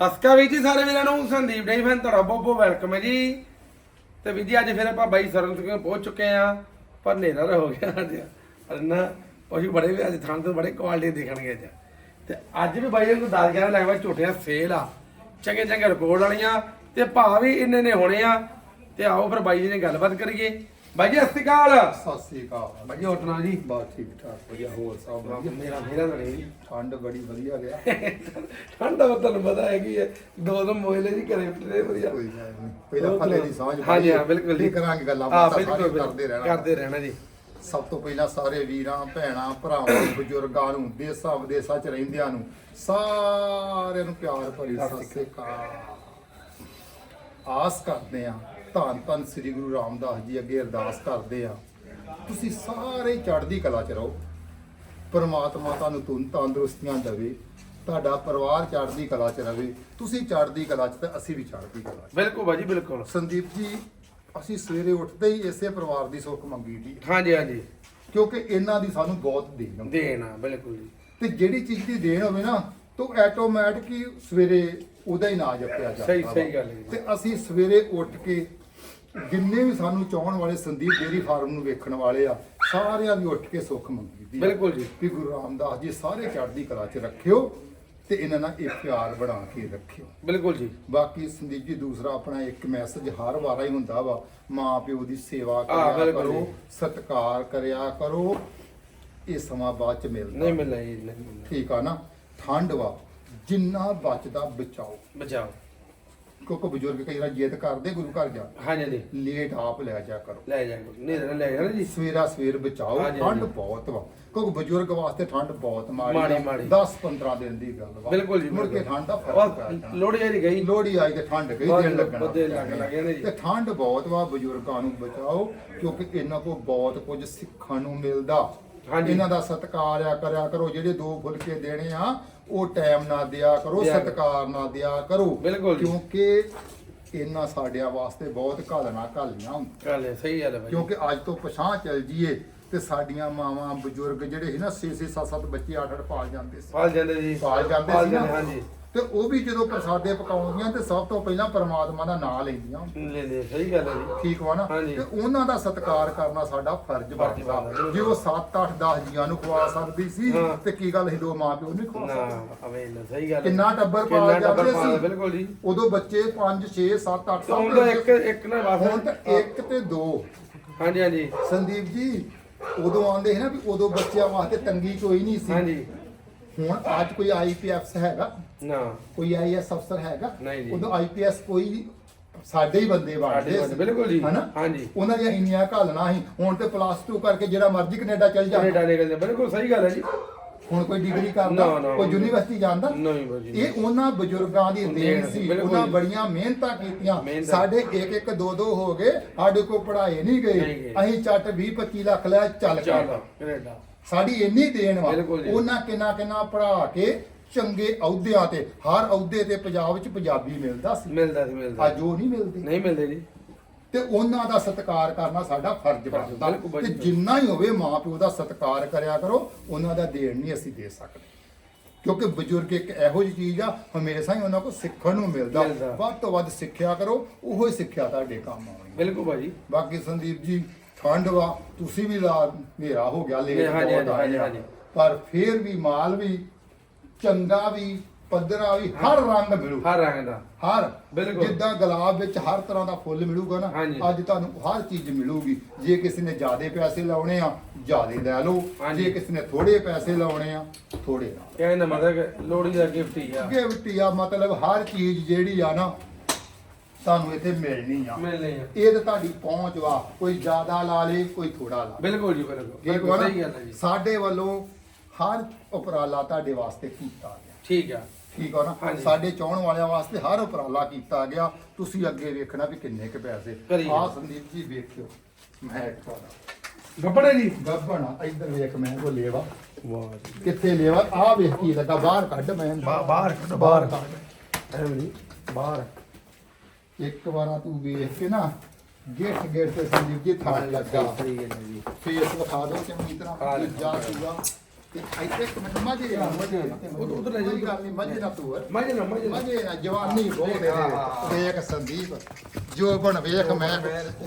ਸਸਕਾ ਵੀ ਜੀ ਸਾਰੇ ਵੀਰਾਂ ਨੂੰ, ਸੰਦੀਪ ਡੇ ਫੈਨ ਤੁਹਾਡਾ ਬਹੁਤ ਬਹੁਤ ਵੈਲਕਮ ਹੈ ਜੀ। ਤੇ ਵੀ ਜੀ ਅੱਜ ਫਿਰ ਆਪਾਂ ਬਾਈ ਸਰਨ ਸਿੰਘ ਪਹੁੰਚ ਚੁੱਕੇ ਆ ਪਰ ਹਨੇਰਾ ਹੋ ਗਿਆ ਅੱਜ। ਪਰ ਨਾ, ਉਹ ਵੀ ਬੜੇ ਵੀ ਅੱਜ ਥਾਂ ਤੋਂ ਬੜੇ ਕੁਆਲਿਟੀ ਦੇਖਣਗੇ ਅੱਜ। ਤੇ ਅੱਜ ਵੀ ਬਾਈ ਨੂੰ 10 11 ਲੱਖ ਵਾਰ ਝੋਟੀਆਂ ਸੇਲ ਆ। ਚੰਗੇ ਚੰਗੇ ਰਿਕਾਰਡ ਵਾਲੀਆਂ ਤੇ ਭਾਅ ਵੀ ਇੰਨੇ ਨੇ ਹੋਣੇ ਆ। ਤੇ ਆਓ ਫਿਰ ਬਾਈ ਜੀ ਨੇ ਗੱਲਬਾਤ ਕਰੀਏ। ਬਾਈ ਜੀ ਸਤਿ ਅਕਾਲ। ਸਤਿ ਸ੍ਰੀ ਅਕਾਲ। ਬਾਈ ਜੀ ਹੋਟਣਾ ਜੀ? ਬਸ ਠੀਕ ਠਾਕ ਵਧੀਆ ਹੋਰ ਸਭ ਵਧੀਆ ਮੇਰਾ ਮੇਰਾ ਲੜੇ ਜੀ ਠੰਡ ਬੜੀ ਵਧੀਆ ਗਿਆ। ਠੰਡਾ ਵਾ ਤੁਹਾਨੂੰ ਪਤਾ ਹੈ ਕੀ ਹੈ। ਦੋ ਦੋ ਮੋਇਲੇ ਜੀ ਘਰੇ ਫਿਰੇ ਵਧੀਆ। ਕੋਈ ਗੱਲ ਨਹੀਂ। ਪਹਿਲਾਂ ਫੱਲੇ ਦੀ ਸਾਂਝ ਹਾਂਜੀ ਹਾਂ ਬਿਲਕੁਲ ਜੀ। ਕਰਾਂਗੇ ਗੱਲਾਂ ਹਾਂ ਬਾਤਾਂ ਬਿਲਕੁਲ ਕਰਦੇ ਰਹਿਣਾ। ਕਰਦੇ ਰਹਿਣਾ ਜੀ। ਸਭ ਤੋਂ ਪਹਿਲਾਂ ਸਾਰੇ ਵੀਰਾਂ ਭੈਣਾਂ ਭਰਾਵਾਂ ਬਜ਼ੁਰਗਾਂ ਨੂੰ ਦੇਸਾਂ ਵਿਦੇਸਾਂ 'ਚ ਰਹਿੰਦਿਆਂ ਨੂੰ ਸਾਰਿਆਂ ਨੂੰ ਪਿਆਰ ਭਰੀ ਸਤਿ ਸ੍ਰੀ ਅਕਾਲ। ਆਸ ਕਰਦੇ ਆ ਧੰਨ ਧੰਨ ਸ੍ਰੀ ਗੁਰੂ ਰਾਮਦਾਸ ਜੀ ਅੱਗੇ ਅਰਦਾਸ ਕਰਦੇ ਆ ਤੁਸੀਂ ਸਾਰੇ ਚੜ੍ਹਦੀ ਕਲਾ 'ਚ ਰਹੋ। ਪਰਮਾਤਮਾ ਤੁਹਾਨੂੰ ਤੁਨ ਤੰਦਰੁਸਤੀਆਂ ਦੇਵੇ। ਤੁਹਾਡਾ ਪਰਿਵਾਰ ਚੜ੍ਹਦੀ ਕਲਾ 'ਚ ਰਵੇ। ਤੁਸੀਂ ਚੜ੍ਹਦੀ ਕਲਾ 'ਚ ਤੇ ਅਸੀਂ ਵੀ ਚੜ੍ਹਦੀ ਕਲਾ 'ਚ। ਬਿਲਕੁਲ ਬਾਜੀ ਬਿਲਕੁਲ। ਸੰਦੀਪ ਜੀ ਅਸੀਂ ਸਵੇਰੇ ਉੱਠਦੇ ਹੀ ਇਸੇ ਪਰਿਵਾਰ ਦੀ ਸੁੱਖ ਮੰਗੀ ਦੀ। ਹਾਂਜੀ ਹਾਂਜੀ। ਕਿਉਂਕਿ ਇਹਨਾਂ ਦੀ ਸਾਨੂੰ ਬਹੁਤ ਦੇਣ ਹੁੰਦੀ। ਦੇਣਾ ਬਿਲਕੁਲ ਜੀ। ਤੇ ਜਿਹੜੀ ਚੀਜ਼ ਦੀ ਦੇਣ ਹੋਵੇ ਨਾ ਤਾਂ ਆਟੋਮੈਟਿਕ ਹੀ ਸਵੇਰੇ ਉਹਦਾ ਹੀ ਨਾਂ ਜਪਿਆ ਜਾਂਦਾ ਸਹੀ- ਵਾ। ਸਹੀ ਗੱਲ ਹੈ ਜੀ। ਤੇ ਅਸੀਂ ਸਵੇਰੇ ਉੱਠ ਕੇ ਜਿੰਨੇ ਵੀ ਸਾਨੂੰ ਚਾਹਣ ਵਾਲੇ ਸੰਦੀਪ ਡੇਰੀ ਫਾਰਮ ਨੂੰ ਵੇਖਣ ਵਾਲੇ ਆ ਸਾਰਿਆਂ ਦੀ ਉੱਠ ਕੇ ਸੁੱਖ ਮੰਗੀ ਦੀ ਆ। ਬਿਲਕੁਲ ਜੀ। ਵੀ ਗੁਰੂ ਰਾਮਦਾਸ ਜੀ ਸਾਰੇ ਚੜ੍ਹਦੀ ਕਲਾ 'ਚ ਰੱਖਿਓ ਤੇ ਇਹਨਾਂ ਨਾਲ ਇਹ ਪਿਆਰ ਬਣਾ ਕੇ ਰੱਖਿਓ। ਬਿਲਕੁਲ ਜੀ। ਬਾਕੀ ਸੰਦੀਪ ਜੀ ਦੂਸਰਾ ਆਪਣਾ ਇੱਕ ਮੈਸੇਜ ਹਰ ਵਾਰਾ ਹੀ ਹੁੰਦਾ ਵਾ ਮਾਂ ਪਿਓ ਦੀ ਸੇਵਾ ਹਾਂ, ਕਰਿਆ ਬਿਲਕੁਲ ਕਰੋ। ਸਤਿਕਾਰ ਕਰਿਆ ਕਰੋ ਇਹ ਸਮਾਂ ਬਾਅਦ ਚ ਮਿਲਦਾ। ਨਹੀਂ ਮਿਲਣਾ ਜੀ ਨਹੀਂ ਮਿਲਣਾ ਠੀਕ ਆ ਨਾ? ਠੰਡ ਵਾ ਜਿੰਨਾ ਬਚਦਾ ਬਚਾਓ। ਬਚਾਓ। ਕਿਉਂਕਿ ਬਜ਼ੁਰਗ ਕਈ ਵਾਰ ਜਿੱਦ ਕਰਦੇ ਗੁਰੂ ਘਰ ਜਾ ਹਾਂਜੀ ਜੀ ਲੇਟ ਆਪ ਲੈ ਜਾ ਕਰੋ। ਲੈ ਜਾ ਨਹੀਂ ਲੈ ਜਾਣਾ ਜੀ। ਸਵੇਰਾ ਸਵੇਰ ਬਚਾਓ ਹਾਂਜੀ, ਠੰਡ ਹਾਂਜੀ। ਬਹੁਤ ਵਾ। ਕਿਉਂਕਿ ਬਜ਼ੁਰਗ ਵਾਸਤੇ ਠੰਡ ਬਹੁਤ ਮਾੜੀ, ਮਾੜੀ ਮਾੜੀ। 10 15 ਦਿਨ ਦੀ ਗੱਲ ਵਾ। ਬਿਲਕੁਲ ਜੀ ਮੁੜ ਕੇ। ਠੰਡ ਦਾ ਫ਼ਰਕ ਪੈ ਜਾਣਾ। ਲੋੜੀ ਜਿਹੜੀ ਗਈ। ਲੋੜੀ ਆਈ ਤੇ ਠੰਡ ਗਈ ਬਹੁਤ ਦਿਨ ਲੱਗਣਾ ਬਹੁਤ ਦਿਨ ਲੱਗ- ਲੱਗ ਜਾਣੇ ਜੀ। ਤੇ ਠੰਡ ਬਹੁਤ ਵਾ ਬਜ਼ੁਰਗਾਂ ਨੂੰ ਬਚਾਓ ਕਿਉਂਕਿ ਇਹਨਾਂ ਕੋਲ ਬਹੁਤ ਕੁਝ ਸਿੱਖਣ ਨੂੰ ਮਿਲਦਾ। ਹਾਂਜੀ। ਇਹਨਾਂ ਦਾ ਸਤਿਕਾਰ ਆ ਕਰਿਆ ਕਰੋ ਜਿਹੜੇ ਦੋ ਫੁਲਕੇ ਦੇਣੇ ਆ ਉਹ ਟਾਈਮ ਨਾਲ ਦਿਆ ਕਰੋ ਦਿਆ ਕਰੋ। ਸਤਿਕਾਰ ਨਾਲ ਦਿਆ ਕਰੋ। ਬਿਲਕੁਲ ਜੀ। ਕਿਉਂਕਿ ਇਹਨਾਂ ਸਾਡਿਆਂ ਵਾਸਤੇ ਬਹੁਤ ਘਾਲਣਾ ਘਾਲੀਆਂ ਹੁੰਦੀਆਂ। ਗੱਲ ਹੈ ਸਹੀ ਗੱਲ ਹੈ ਬਾਈ ਕਿਉਂਕਿ ਅੱਜ ਤੋਂ ਪਛਾਂ ਚੱਲ ਜੀਏ ਤੇ ਸਾਡੀਆਂ ਮਾਵਾਂ ਬਜ਼ੁਰਗ ਜਿਹੜੇ ਸੀ ਨਾ 6 6 7 7 ਬੱਚੇ 8 8 ਪਾਲ ਜਾਂਦੇ ਸੀ। ਪਾਲ ਜਾਂਦੇ ਜੀ। ਪਾਲ ਜਾਂਦੇ ਸੀ ਨਾ। ਹਾਂਜੀ। ਤੇ ਉਹ ਵੀ ਜਦੋਂ ਪ੍ਰਸਾਦੇ ਪਕਾਉਂਦੀਆਂ ਤੇ ਸਭ ਤੋਂ ਪਹਿਲਾਂ ਪਰਮਾਤਮਾ ਦਾ ਨਾਮ ਲੈਂਦੀਆਂ ਲੈ ਲੈ ਸਹੀ ਗੱਲ ਹੈ ਜੀ। ਠੀਕ ਵਾ ਨਾ? ਹਾਂਜੀ। ਤੇ ਉਹਨਾਂ ਦਾ ਸਤਿਕਾਰ ਕਰਨਾ ਸਾਡਾ ਫਰਜ਼ ਬਣਦਾ। ਜੇ ਉਹ 7 8 10 ਜੀਆਂ ਨੂੰ ਖਵਾ ਸਕਦੀ ਸੀ ਹਾਂ। ਤੇ ਕੀ ਗੱਲ ਦੋ ਮਾਂ ਪਿਓ ਨਹੀਂ ਖਵਾ ਨਾ ਸਕਦੇ? ਅਵੇ ਨਾ ਸਹੀ ਗੱਲ ਹੈ। ਕਿੰਨਾ ਟੱਬਰ ਕਿੰਨਾ ਪਾਲ ਟੱਬਰ ਜਾਂਦੇ ਪਾਲ- ਸੀ। ਬਿਲਕੁਲ ਜੀ। ਉਦੋਂ ਬੱਚੇ 5 6 7 8 ਹੁਣ ਤਾਂ ਇੱਕ ਇੱਕ ਨਾ ਬਸ। ਹੁਣ ਤਾਂ ਇੱਕ ਤੇ ਦੋ। ਹਾਂਜੀ ਹਾਂਜੀ। ਸੰਦੀਪ ਜੀ ਉਦੋਂ ਆਉਂਦੇ ਸੀ ਨਾ ਵੀ ਉਦੋਂ ਬੱਚਿਆਂ ਵਾਸਤੇ ਤੰਗੀ ਕੋਈ ਨਹੀਂ ਸੀ। ਹਾਂਜੀ। ਹੁਣ ਅੱਜ ਕੋਈ ਆਈਪੀਐਫ ਹੈਗਾ। ਨਾ ਕੋਈ ਆਈਐਸ ਅਫਸਰ ਹੈਗਾ ਨਹੀਂ ਜੀ। ਉਦੋਂ ਆਈਪੀਐਸ ਕੋਈ ਸਾਡੇ ਹੀ ਬੰਦੇ ਸਾਡੇ ਬੰਦੇ, ਬਿਲਕੁਲ ਜੀ। ਹਨਾ ਹਾਂਜੀ। ਉਹਨਾਂ ਦੀਆਂ ਇੰਨੀਆਂ ਘਾਲਣਾ ਸੀ ਹੁਣ ਤੇ ਪਲੱਸ 2 ਕਰਕੇ ਜਿਹੜਾ ਮਰਜ਼ੀ ਕੈਨੇਡਾ ਚੱਲ ਜਾ ਕੈਨੇਡਾ ਨਿਕਲਦੇ ਬਿਲਕੁਲ ਸਹੀ ਗੱਲ ਹੈ ਜੀ ਹੁਣ ਕੋਈ ਡਿਗਰੀ ਕਰਦਾ ਨਾ। ਕੋਈ ਯੂਨੀਵਰਸਿਟੀ ਜਾਂਦਾ ਨਹੀਂ ਬਾਜੀ ਇਹ ਉਹਨਾਂ ਬਜ਼ੁਰਗਾਂ ਦੀ ਦੇਣ ਦੇਣ ਸੀ, ਸੀ ਬਿਲਕੁਲ ਉਹਨਾਂ ਜੀ। ਬੜੀਆਂ ਮਿਹਨਤਾਂ ਕੀਤੀਆਂ ਮਿਹਨਤਾਂ। ਸਾਡੇ ਇੱਕ ਇੱਕ ਦੋ ਦੋ ਹੋ ਗਏ ਸਾਡੇ ਕੋਲ ਪੜਾਏ ਨਹੀਂ ਨਹੀਂ ਗਏ ਗਏ। ਅਸੀਂ ਚੱਟ 20 25 ਲੱਖ ਲੈ ਚੱਲ ਚੱਲ ਕੈਨੇਡਾ ਸਾਡੀ ਇੰਨੀ ਦੇਣ ਵਾ ਬਿਲਕੁਲ ਜੀ। ਉਹਨਾਂ ਕਿੰਨਾ ਕਿੰਨਾ ਪੜਾ ਕੇ ਚੰਗੇ ਅਹੁਦਿਆਂ ਤੇ ਹਰ ਅਹੁਦੇ ਤੇ ਪੰਜਾਬ ਵਿੱਚ ਪੰਜਾਬੀ ਮਿਲਦਾ ਸੀ ਮਿਲਦਾ ਸੀ ਮਿਲਦਾ ਅੱਜ ਉਹ ਨਹੀਂ ਮਿਲਦੇ ਨਹੀਂ ਮਿਲਦੇ ਜੀ ਤੇ ਉਹਨਾਂ ਦਾ ਸਤਿਕਾਰ ਕਰਨਾ ਸਾਡਾ ਫਰਜ਼ ਬਣਦਾ ਤੇ। ਜਿੰਨਾ ਹੀ ਹੋਵੇ ਮਾਪਿਓ ਦਾ ਸਤਿਕਾਰ ਕਰਿਆ ਕਰੋ ਉਹਨਾਂ ਦਾ ਦੇਣ ਨਹੀਂ ਅਸੀਂ ਦੇ ਸਕਦੇ ਕਿਉਂਕਿ ਬਜ਼ੁਰਗ ਇੱਕ ਇਹੋ ਜਿਹੀ ਚੀਜ਼ ਆ ਹਮੇਸ਼ਾ ਹੀ ਉਹਨਾਂ ਕੋਲ ਸਿੱਖਣ ਨੂੰ ਮਿਲਦਾ। ਵੱਧ ਤੋਂ ਵੱਧ ਸਿੱਖਿਆ ਕਰੋ ਉਹੋ ਹੀ ਸਿੱਖਿਆ ਤੁਹਾਡੇ ਕੰਮ ਆਉਣੀ ਬਿਲਕੁਲ ਬਾਜੀ ਬਾਕੀ ਸੰਦੀਪ ਜੀ ਠੰਡ ਵਾ ਤੁਸੀਂ ਵੀ ਲਾ ਹਨੇਰਾ ਹੋ ਗਿਆ ਲੇਟ ਬਹੁਤ ਹਾਂਜੀ, ਆਏ ਆ। ਹਾਂਜੀ। ਪਰ ਫੇਰ ਵੀ ਮਾਲ ਵੀ ਚੰਗਾ ਵੀ ਪੱਧਰਾ ਵੀ ਹਰ ਰੰਗ ਮਿਲੂ। ਹਰ ਰੰਗ ਦਾ। ਹਰ। ਬਿਲਕੁਲ। ਜਿੱਦਾਂ ਗੁਲਾਬ ਵਿੱਚ ਹਰ ਤਰ੍ਹਾਂ ਦਾ ਫੁੱਲ ਮਿਲੂਗਾ ਨਾ ਹਾਂਜੀ। ਅੱਜ ਤੁਹਾਨੂੰ ਹਰ ਚੀਜ਼ ਮਿਲੂਗੀ। ਜੇ ਕਿਸੇ ਨੇ ਜ਼ਿਆਦੇ ਪੈਸੇ ਲਾਉਣੇ ਆ ਜ਼ਿਆਦੇ ਲੈ ਲਓ। ਹਾਂਜੀ। ਜੇ ਕਿਸੇ ਨੇ ਥੋੜੇ ਪੈਸੇ ਲਾਉਣੇ ਆ ਥੋੜੇ ਲਾ ਦਾ ਮਤਲਬ ਲੋੜੀ ਦਾ ਗਿਫਟ ਹੀ ਆ। ਗਿਫਟ ਆ ਮਤਲਬ ਹਰ ਚੀਜ਼ ਜਿਹੜੀ ਆ ਨਾ ਤੁਹਾਨੂੰ ਇੱਥੇ ਮਿਲਣੀ ਆ। ਮਿਲਨੇ ਆ। ਇਹ ਤਾਂ ਤੁਹਾਡੀ ਪਹੁੰਚ ਵਾ। ਕੋਈ ਜ਼ਿਆਦਾ ਲਾ ਲੇ ਕੋਈ ਥੋੜਾ ਲਾ ਲੇ। ਬਿਲਕੁਲ ਜੀ ਬਿਲਕੁਲ। ਠੀਕ ਬਿਲਕੁਲ ਵਾ ਸਹੀ ਗੱਲ ਹੈ ਨਾ ਜੀ। ਸਾਡੇ ਵੱਲੋਂ ਹਰ ਉਪਰਾਲਾ ਤੁਹਾਡੇ ਵਾਸਤੇ ਕੀਤਾ ਗਿਆ। ਠੀਕ ਆ। ਠੀਕ ਆ ਨਾ। ਸਾਡੇ ਚਾਹਣ ਵਾਲਿਆਂ ਵਾਸਤੇ ਹਰ ਉਪਰਾਲਾ ਕੀਤਾ ਗਿਆ। ਤੁਸੀਂ ਅੱਗੇ ਵੇਖਣਾ ਵੀ ਕਿੰਨੇ ਕੁ ਪੈਸੇ। ਕਰੀਏ। ਆਹ ਸੰਦੀਪ ਜੀ ਵੇਖਿਓ। ਮੈਂ ਤੁਹਾਡਾ ਗੱਪੜੇ ਜੀ? ਗੱਬਣਾ ਇੱਧਰ ਵੇਖ ਮੈਂ ਕੋ ਲੇਵਾ। ਵਾਹ ਜੀ। ਕਿੱਥੇ ਲੇਵਾ? ਆਹ ਵੇਖ ਕੀ ਲੱਗਾ। ਬਾਹਰ ਕੱਢ ਮੈਂ। ਬਾਹਰ ਕੱਢ, ਬਾਹਰ ਕੱਢ। ਐਵੇਂ ਨਹੀਂ ਬਾਹਰ। ਇੱਕ ਵਾਰਾ ਤੂੰ ਵੇਖ ਕੇ ਨਾ ਗੇਟ ਗੇਟ ਤੇ ਸੰਦੀਪ ਜੀ ਥਾਣ ਲੱਗਾ। ਸਹੀ ਗੱਲ ਹੈ ਜੀ। ਫੇਸ ਵਿਖਾ ਦਿਓ ਚੰਗੀ ਤਰ੍ਹਾਂ। ਜਾ ਆ ਲੈ ਜਾਓ। ਕੋਈ ਗੱਲ ਜਵਾਨੀ ਬਹੁਤ ਵੇਖ ਸੰਦੀਪ ਜੋ ਬਣ ਵੇਖ ਮੈਂ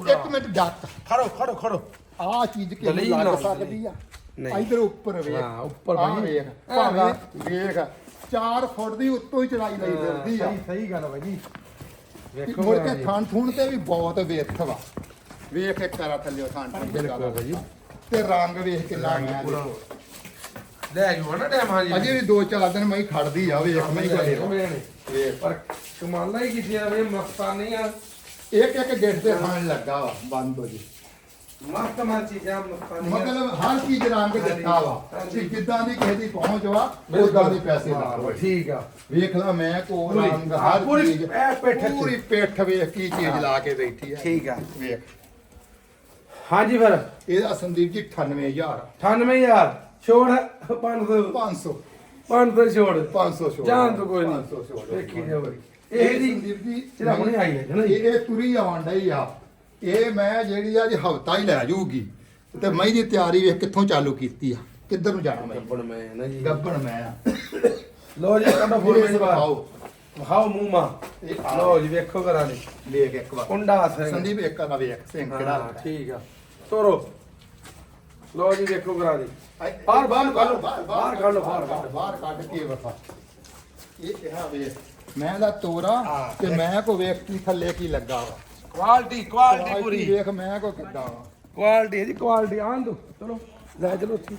ਇੱਕ ਮਿੰਟ ਡੱਕ ਖੜੋ ਖੜੋ ਖੜੋ ਆਹ ਚੀਜ਼ ਕਿ ਲੱਗ ਸਕਦੀ ਆ ਇਧਰ ਉੱਪਰ ਵੇਖ ਹਾਂ, ਉੱਪਰ ਵੇਖ ਭਾਵੇਂ ਵਾ। ਵੇਖ 4 ਫੁੱਟ ਦੀ ਉੱਤੋਂ ਹੀ ਚੜਾਈ ਲਈ ਫਿਰਦੀ ਆ ਸਹੀ ਗੱਲ ਹੈ ਜੀ ਵੇਖੋ ਮੁੜ ਕੇ ਜੀ। ਥੂਣ ਤੇ ਵੀ ਬਹੁਤ ਵੇਖ ਵਾ ਵੇਖ ਇੱਕ ਕਰਾ ਥੱਲੇ ਥਣ ਥਣ ਤੇ ਰੰਗ ਵੇਖ ਕੇ ਰੰਗ ਲੈ ਜੂ ਨਾ ਟਾਈਮ ਹਾਂ ਜੀ ਅਜੇ ਵੀ 2-4 ਦਿਨ ਮੈਂ ਖੜਦੀ ਆ ਵੇਖ ਮੈਂ ਕੋਲੇ ਵੇਖ ਪਰ ਕਮਾਲਾਂ ਹੀ ਕੀਤੀਆਂ ਵੇ ਮਸਤਾਨੀਆਂ ਇੱਕ ਇੱਕ ਗਿੱਟ ਤੇ ਥਣ ਲੱਗਾ ਵਾ ਬੰਦ ਹੋ ਜੀ। ਮਸਤ ਮਸਤ ਚੀਜ਼ਾਂ ਮਸਤਾਨੀਆਂ ਮਤਲਬ ਹਰ ਚੀਜ਼ ਰੰਗ ਦਿੱਤਾ ਵਾ ਹਾਂਜੀ। ਕਿ ਜਿੱਦਾਂ ਦੀ ਕਿਸੇ ਦੀ ਪਹੁੰਚ ਵਾ ਉਦਾਂ ਦੇ ਪੈਸੇ ਲਾਓ ਠੀਕ ਆ। ਵੇਖ ਲਾ ਮੈਂ ਕੋ ਰੰਗ ਹਰ ਪੂਰੀ- ਚੀਜ਼ ਇਹ। ਪੂਰੀ ਪਿੱਠ ਵੇਖ ਕੀ ਚੀਜ਼ ਲਾ ਕੇ ਬੈਠੀ ਆ। ਠੀਕ ਆ। ਵੇਖ। ਹਾਂਜੀ ਫਿਰ। ਇਹਦਾ ਸੰਦੀਪ ਜੀ 98000 98000 ਛੋੜ 500 500 500 ਛੋੜ। 500 ਛੋੜ। ਜਾਣ ਤੋਂ ਕੋਈ 500 ਛੋੜ। ਨਹੀਂ। ਦੇਖੀ ਜਾਓ ਇਹ ਦੀ ਸੰਦੀਪ ਜੀ ਜਿਹੜਾ ਹੁਣੇ ਆਈ ਹੈ ਨਾ ਜੀ। ਇਹ ਤੁਰੀ ਆਉਣ ਡਈ ਆ। ਇਹ ਮੈਂ ਜਿਹੜੀ ਆ ਜੀ ਹਫਤਾ ਹੀ ਲੈ ਜਾਊਗੀ। ਤੇ ਮੈਂ ਦੀ ਤਿਆਰੀ ਵੇਖ ਕਿੱਥੋਂ ਚਾਲੂ ਕੀਤੀ ਆ। ਕਿੱਧਰ ਨੂੰ ਜਾਣਾ ਮੈਂ? ਗੱਬਣ ਮੈਂ ਨਾ ਜੀ। ਗੱਬਣ ਮੈਂ ਆ। ਲੋ ਜੀ ਕੱਢੋ ਫੋਨ ਮੇਰੀ ਬਾਤ ਆਓ ਵਿਖਾਓ ਮੂੰਹ ਮਾ। ਇਹ ਆ। ਲੋ ਜੀ ਵੇਖੋ ਕਰਾਂ ਦੇ ਵੇਖ ਇੱਕ ਵਾਰ। ਕੁੰਡਾ ਸਿੰਘ ਸੰਦੀਪ ਇੱਕ ਨਾ ਵੇਖ ਸਿੰਘ ਕਿਹੜਾ। ਠੀਕ ਆ। ਤੋਰੋ। ਲੋ ਜੀ ਵੇਖੋ ਕਰਾਂ ਦੇ। ਬਾਹਰ- ਬਾਹਰ ਕੱਢ। ਬਾਹਰ ਬਾਹਰ ਕੱਢ ਲਓ, ਬਾਹਰ ਬਾਹਰ ਕੱਢ ਕੇ ਵਫਾ ਇਹ ਕਿਹਾ ਵੇਖ ਮੈਂ ਦਾ ਤੋਰਾ ਹਾਂ। ਤੇ ਮੈਂ ਕੋ ਵੇਖ ਕੀ ਥੱਲੇ ਕੀ ਲੱਗਾ ਵਾ। ਕੁਆਲਿਟੀ ਕੁਆਲਿਟੀ ਪੂਰੀ। ਵੇਖ ਮੈਂ ਕੋ ਕਿੱਦਾਂ ਵਾ। ਕੁਆਲਿਟੀ ਹੈ ਜੀ ਕੁਆਲਿਟੀ ਆਣ ਦੋ ਚਲੋ ਲੈ ਚਲੋ ਉੱਥੇ।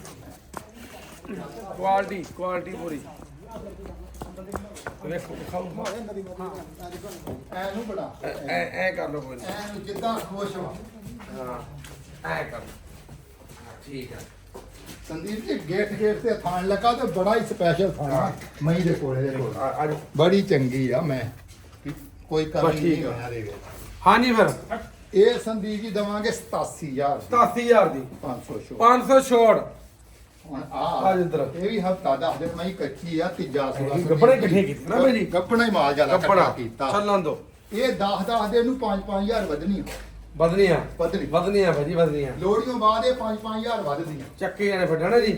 ਕੁਆਲਿਟੀ ਕੁਆਲਿਟੀ ਪੂਰੀ। ਵੇਖੋ ਦਿਖਾਓ। ਐ ਨੂੰ ਬੜਾ ਐ ਐ- ਕਰ ਲਓ ਕੋਈ। ਐ ਨੂੰ ਜਿੱਦਾਂ ਖੁਸ਼ ਵਾ ਹਾਂ ਐ ਕਰ ਹਾਂ, ਠੀਕ ਆ। ਸੰਦੀਪ ਜੀ ਗੇਟ ਗੇਟ ਤੇ ਥਾਣ ਲੱਗਾ ਤੇ ਬੜਾ ਹੀ ਸਪੈਸ਼ਲ ਥਾਣਾ ਮਈ ਦੇ ਕੋਲੇ ਦੇ ਕੋਲ। ਆ ਆ। ਬੜੀ ਚੰਗੀ ਆ ਮੈਂ। ਕੋਈ ਬਸ ਠੀਕ ਨਹੀਂ ਆ। ਹੋਣਾ ਦੇ ਵਿੱਚ। ਹਾਂਜੀ ਫਿਰ। ਇਹ ਸੰਦੀਪ ਜੀ ਦਵਾਂਗੇ 87000 87000 ਦੀ। 500 ਸ਼ੋ 500 ਛੋੜ। ਹੁਣ ਆ ਆ ਜਿੱਧਰ। ਇਹ ਵੀ ਹਫਤਾ ਦੱਸ ਦਿਨ ਮੈਂ ਕੱਚੀ ਆ ਤੀਜਾ ਸੂਆ ਇਹ ਗੱਭਣੇ ਇਕੱਠੇ ਕੀਤੇ ਨਾ ਬਾਈ ਜੀ? ਗੱਪਣਾ ਹੀ ਮਾਲ ਜ਼ਿਆਦਾ ਕੱਪੜਾ। ਕੀਤਾ। ਚੱਲਣ ਦੋ। ਇਹ 10 10 ਦਿਨ ਨੂੰ 5 5000 ਵਧਣੀ ਵਧਨੀਆਂ ਵਧਣੀ। ਵਧਨੀਆਂ ਭਾਜੀ ਵਧਨੀਆਂ ਲੋੜੀਆਂ ਬਾਅਦ ਇਹ 5 5000 ਵਧਦੀਆਂ। ਚੱਕੇ ਜਾਣੇ ਫੱਡਣਾ ਜੀ।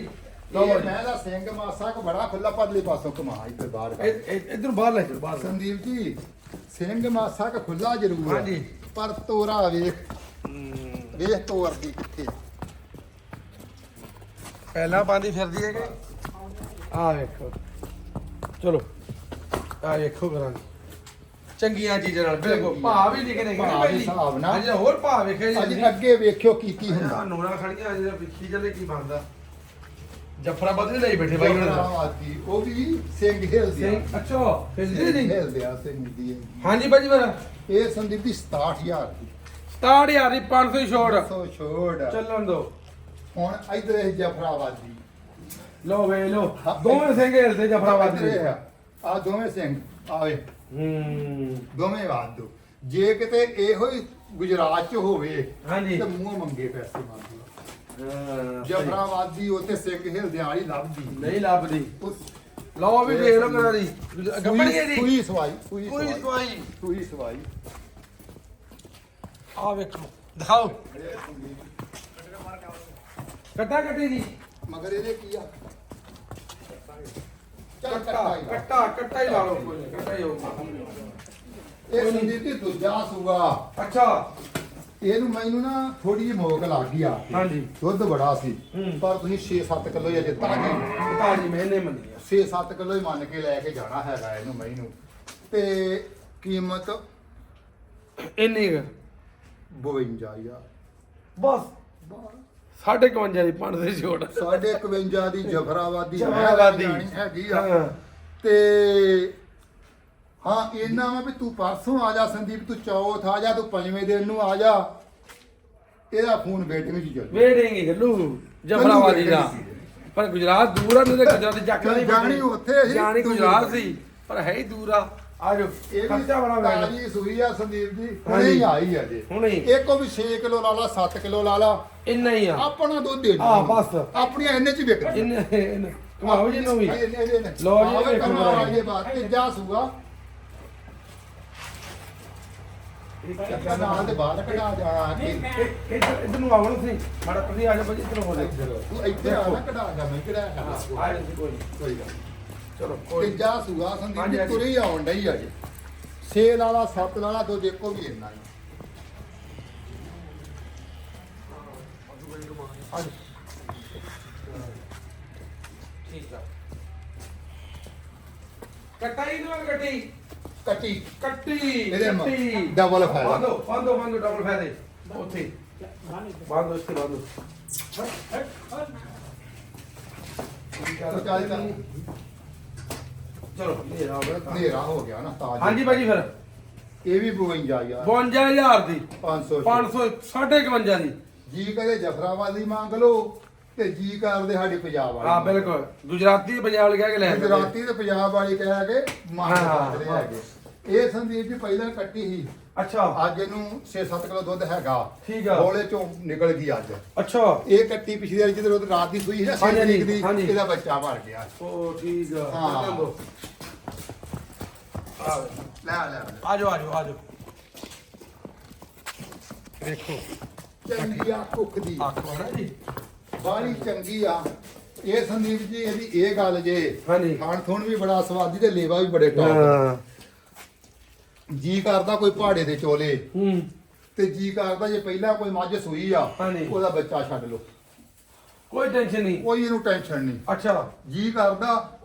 ਲਓ ਇਹ ਜੀ। ਮੈਂ ਦਾ ਸਿੰਘ ਮਾਸਾ ਕੋ ਬੜਾ ਖੁੱਲਾ ਪਰਲੇ ਪਾਸੋਂ ਕਮਾ ਇੱਧਰ ਬਾਹਰ ਕਰ। ਇੱਧਰ ਬਾਹਰ ਲੈ ਚਲੋ ਬਾਹਰ ਸੰਦੀਪ ਜੀ ਸਿੰਘ ਮਾਸਾ ਕ ਖੁੱਲਾ ਜ਼ਰੂਰ ਆ। ਹਾਂਜੀ। ਪਰ ਤੋਰਾ ਵੇਖ। ਵੇਖ ਤੋਰ ਦੀ ਕਿੱਥੇ। ਪਹਿਲਾਂ ਪਾਉਂਦੀ ਫਿਰਦੀ ਹੈ ਕਿ ਆ ਵੇਖੋ। ਚਲੋ ਆ ਵੇਖੋ ਕਰਾਂਗੇ। ਚੰਗੀਆਂ ਚੀਜ਼ਾਂ ਨਾਲ। ਬਿਲਕੁਲ। ਭਾਅ ਵੀ ਲਿਖੇ ਨੇ ਭਾਅ ਦੇ ਹਿਸਾਬ ਨਾਲ। ਅੱਜ ਹੋਰ ਭਾਅ ਵੇਖੇ ਜੀ। ਅੱਜ ਅੱਗੇ ਵੇਖਿਓ ਕੀ ਕੀ ਹੁੰਦਾ। ਨੂਰਾਂ ਖੜੀਆਂ ਅੱਜ ਵਿੱਕੀ ਚੱਲੇ ਕੀ ਬਣਦਾ। ਜਫਰਾਬਾਦ ਨਹੀਂ ਲਈ ਬੈਠੇ ਬਾਈ ਉਹਨਾਂ ਦਾ ਉਹ ਵੀ ਸਿੰਘ ਹਿਲਦੀ ਆ। ਸਿੰਘ ਅੱਛਾ ਫਿਰਦੀ ਜੀ ਹਿਲਦੇ ਆ ਸਿੰਘ ਦੀ ਹਾਂਜੀ ਬਾਜੀ ਮੇਰਾ ਇਹ ਸੰਦੀਪ ਦੀ 67000 ਦੀ। 67000 ਦੀ 500 ਹੀ ਛੋੜ। ਛੋੜ। ਚੱਲਣ ਦੋ। ਹੁਣ ਇਧਰ ਇਹ ਜਫਰਾਬਾਦੀ ਲੋ ਵੇ ਲੋ। ਦੋਵੇਂ ਸਿੰਘ ਹਿਲਦੇ ਜਫਰਾਬਾਦ ਦੇ ਆ। ਦੋਵੇਂ ਸਿੰਘ ਆਵੇ ਹੂੰ। ਦੋਵੇਂ ਵਾਦੂ ਜੇ ਕਿਤੇ ਇਹੋ ਹੀ ਗੁਜਰਾਤ ਚ ਹੋਵੇ ਹਾਂਜੀ। ਤੇ ਮੂੰਹ ਮੰਗੇ ਪੈਸੇ ਮੰਗਦੇ ਹਾਂ, ਜਫਰਾਬਾਦੀ ਉੱਥੇ ਸਿੰਘ ਹਿਲਦੇ ਵਾਲੀ ਲੱਭਦੀ। ਨਹੀਂ ਲੱਭਦੀ। ਲਓ ਵੀ ਵੇਖ ਲਓ ਕਰਾ ਦੀ ਹੈ ਜੀ ਸੂਈ ਸਵਾਈ ਸੂਈ ਕੋਈ ਸਵਾਈ। ਸਵਾਈ। ਸੂਈ ਸਵਾਈ। ਆ ਵੇਖੋ ਦਿਖਾਓ। ਕੱਟਾ ਕੱਟੀ ਜੀ ਮਗਰ ਇਹਦੇ ਕੀ ਆ? ਚੱਲ ਕੱਟਾ ਕੱਟਾ ਹੀ ਲਾ। ਕੱਟਾ ਕੱਟਾ ਹੀ ਲਾ ਲਓ ਕੋਈ ਨੀ, ਕੱਟਾ ਹੀ ਹੋਊਗਾ। ਇਹ ਸੰਦੀਪ ਜੀ ਦੂਜਾ ਸੂਆ। ਅੱਛਾ। ਇਹਨੂੰ ਮੈਨੂੰ ਨਾ ਥੋੜੀ ਜਿਹੀ ਮੋਕ ਲੱਗ ਗਈ ਆ। ਕੇ। ਹਾਂਜੀ। ਦੁੱਧ ਬੜਾ ਸੀ। ਹੂੰ। ਪਰ ਤੁਸੀਂ 6-7 ਕਿਲੋ ਤਾਜੀ ਜੀ। ਮੈਨੇ ਮੰਨੀ ਆ। 6-7 ਕਿਲੋ ਹੀ ਮੰਨ ਕੇ ਲੈ ਕੇ ਜਾਣਾ ਹੈਗਾ ਇਹਨੂੰ ਮੈਨੂੰ ਤੇ ਕੀਮਤ? ਇੰਨੀ ਕੁ। 52000 ਬਸ। ਸਾਢੇ 51 ਦੀ ਪੰਜ ਦੇ ਛੋੜ ਸਾਢੇ 51 ਦੀ ਜਫਰਾਬਾਦੀ ਜਫਰਾਬਾਦੀ। ਜਾਣੀ ਹੈਗੀ ਆ। ਹਾਂ। ਤੇ ਹਾਂ ਇਹਨਾਂ ਵਾ ਵੀ ਤੂੰ ਪਰਸੋਂ ਆ ਜਾ ਸੰਦੀਪ ਤੂੰ ਚੌਥ ਆ ਜਾ ਤੂੰ ਪੰਜਵੇਂ ਦਿਨ ਨੂੰ ਆ ਜਾ। ਇਹਦਾ ਫੋਨ ਵੇਟਿੰਗ 'ਚ ਚੱਲ। ਵੇੜੇਂਗੇ ਗੱਲੂ ਜਫਰਾਬਾਦੀ ਦਾ। ਪਰ ਗੁਜਰਾਤ ਦੂਰ ਆ ਨਹੀਂ ਤੇ ਗੁਜਰਾਤ ਚੱਕ ਜਾਣੀ ਉੱਥੇ ਸੀ, ਜਾਣੀ ਦੂਰ। ਗੁਜਰਾਤ ਸੀ ਪਰ ਹੈ ਹੀ ਦੂਰ ਆ। ਆ ਜਾਓ ਇਹ ਵੀ ਖਰਚਾ ਬੜਾ ਵੇਗਾ ਤਾਜੀ ਸੂਈ ਆ ਸੰਦੀਪ ਜੀ ਹੁਣੇ। ਹੀ ਆਈ ਆ ਜੀ। ਹੁਣੇ ਹੀ। ਇੱਕ ਉਹ ਵੀ 6 ਕਿਲੋ ਲਾ ਲਾ 7 ਕਿਲੋ ਲਾ ਲਾ। ਇੰਨਾ ਹੀ ਆ। ਆਪਣਾ ਦੁੱਧ ਦੇ ਆ, ਬਸ। ਆਪਣੀਆਂ ਇੰਨੇ ਚ ਵਿਕਦੀ ਇੰਨੇ ਇੰਨੇ। ਕਮਾਓ ਜੀ ਨੂੰ ਵੀ। ਲੋ ਜੀ ਲਓ ਜੀ, ਇਹ ਵੇਖੋ ਕਮਾਲ ਜਰਾ। ਇਹ ਬਾਤ। ਤੇ ਜਾ ਸੂਗਾ ਨਾਲ ਦੇ ਬਾਹਰ ਕਢਾ ਜਾ ਕੇ। ਇਹ- ਇੱਧਰ ਇੱਧਰ ਨੂੰ ਆਵਣ ਸੀ ਮਾੜਾ ਤੁਸੀਂ ਆ ਜਾਓ ਭਾਜੀ ਇੱਧਰ ਹੋ ਜਾਓ ਤੂੰ ਇੱਥੇ ਆ ਨਾ ਕਢਾ ਜਾ ਮੈਂ ਕਿਹੜਾ ਆ ਜੀ, ਕੋਈ ਨੀ। ਕੋਈ ਚਲੋ ਕੋਈ ਨੀ। ਤੀਜਾ ਸੂਆ ਸੰਦੀਪ ਹਾਂਜੀ, ਜੀ ਹਾਂਜੀ। ਤੁਰੀ ਆਉਣ ਡਈ ਅਜੇ ਸੇਲ ਵਾਲਾ ਸੱਤ ਵਾਲਾ ਦੋ ਦੇਖੋ ਵੀ ਇੰਨਾ ਹੀ ਆ ਜਾਓ। ਠੀਕ ਆ ਕਟਾਈ ਨੂੰ ਕੱਟੀ ਕੱਟੀ ਕੱਟੀ ਇਹਦੇ ਮ- ਕੱਟੀ double ਫਾਇਦਾ। ਬਾਂਧੋ ਬਾਂਧੋ ਬਾਂਧੋ ਡਬਲ ਫਾਇਦੇ ਉੱਥੇ ਬਾਂਧੋ ਇੱਥੇ ਬਾਂਧੋ ਤਾਂ ਚੱਲ ਚੱਲ। ਚਲੋ ਹਨੇਰਾ ਹੋ ਗਿਆ ਤਾਂ। ਹਨੇਰਾ ਹੋ ਗਿਆ ਨਾ ਤਾਜ ਹਾਂਜੀ ਭਾਜੀ ਫਿਰ। ਇਹ ਵੀ 52 ਯਾਰ 52000 ਦੀ। 500 500 5.51 ਦੀ। ਜੀ ਕਦੇ ਜਫਰਾਬਾਦ ਦੀ ਮੰਗ ਲਓ ਤੇ ਜੀ ਕਰਦੇ ਸਾਡੀ ਪੰਜਾਬ ਵਾਲੀ ਹਾਂ ਬਿਲਕੁਲ। ਗੁਜਰਾਤੀ ਪੰਜਾਬ ਕੇ ਲੈ। ਗੁਜਰਾਤੀ ਤੇ ਪੰਜਾਬ ਵਾਲੀ ਕਹਿ ਕੇ ਮੰਗ ਕਰਦੇ। ਹੈਗੇ ਇਹ ਸੰਦੀਪ ਜੀ ਪਹਿਲਾਂ ਕੱਟੀ ਸੀ। ਅੱਛਾ। ਅੱਜ ਇਹਨੂੰ 6-7 ਕਿਲੋ ਦੁੱਧ ਹੈਗਾ। ਠੀਕ ਆ। ਬੋਲੇ ਚੋਂ ਨਿਕਲ ਗਈ ਅੱਜ। ਅੱਛਾ। ਇਹ ਕੱਟੀ ਪਿਛਲੀ ਵਾਰੀ ਜਦੋਂ ਰਾਤ ਦੀ ਸੂਈ ਸੀ ਨਾ ਹਾਂਜੀ, 6 ਤਰੀਕ ਦੀ ਹਾਂਜੀ। ਇਹਦਾ ਬੱਚਾ ਮਰ ਗਿਆ। ਉਹ ਠੀਕ ਆ। ਹਾਂ। ਲੈ ਲੈ ਲੈ। ਆ ਜਾਓ ਆ ਜਾਓ ਆ ਜਾਓ ਦੇਖੋ। ਚੰਗੀ ਆ ਕੁੱਖ ਦੀ। ਜੀ। ਬਾਹਲੀ ਚੰਗੀ ਆ। ਇਹ ਸੰਦੀਪ ਜੀ ਇਹਦੀ ਇਹ ਗੱਲ ਜੇ। ਹਾਂਜੀ। ਖਾਣ ਥੋਣ ਵੀ ਬੜਾ ਸਵਾਦੀ ਤੇ ਲੇਵਾ ਵੀ ਬੜੇ ਟੌਪ ਹਾਂ। ਜੀ ਕਰਦਾ ਕੋਈ ਪਹਾੜੇ ਦੇ ਚੋਲੇ। ਹੂੰ। ਤੇ ਜੀ ਕਰਦਾ ਜੇ ਪਹਿਲਾਂ ਕੋਈ ਮੱਝ ਸੂਈ ਆ ਹਾਂਜੀ। ਉਹਦਾ ਬੱਚਾ ਛੱਡ ਲਓ। ਕੋਈ ਟੈਨਸ਼ਨ ਨਹੀਂ। ਕੋਈ ਇਹਨੂੰ ਟੈਨਸ਼ਨ ਨਹੀਂ। ਅੱਛਾ। ਜੀ ਕਰਦਾ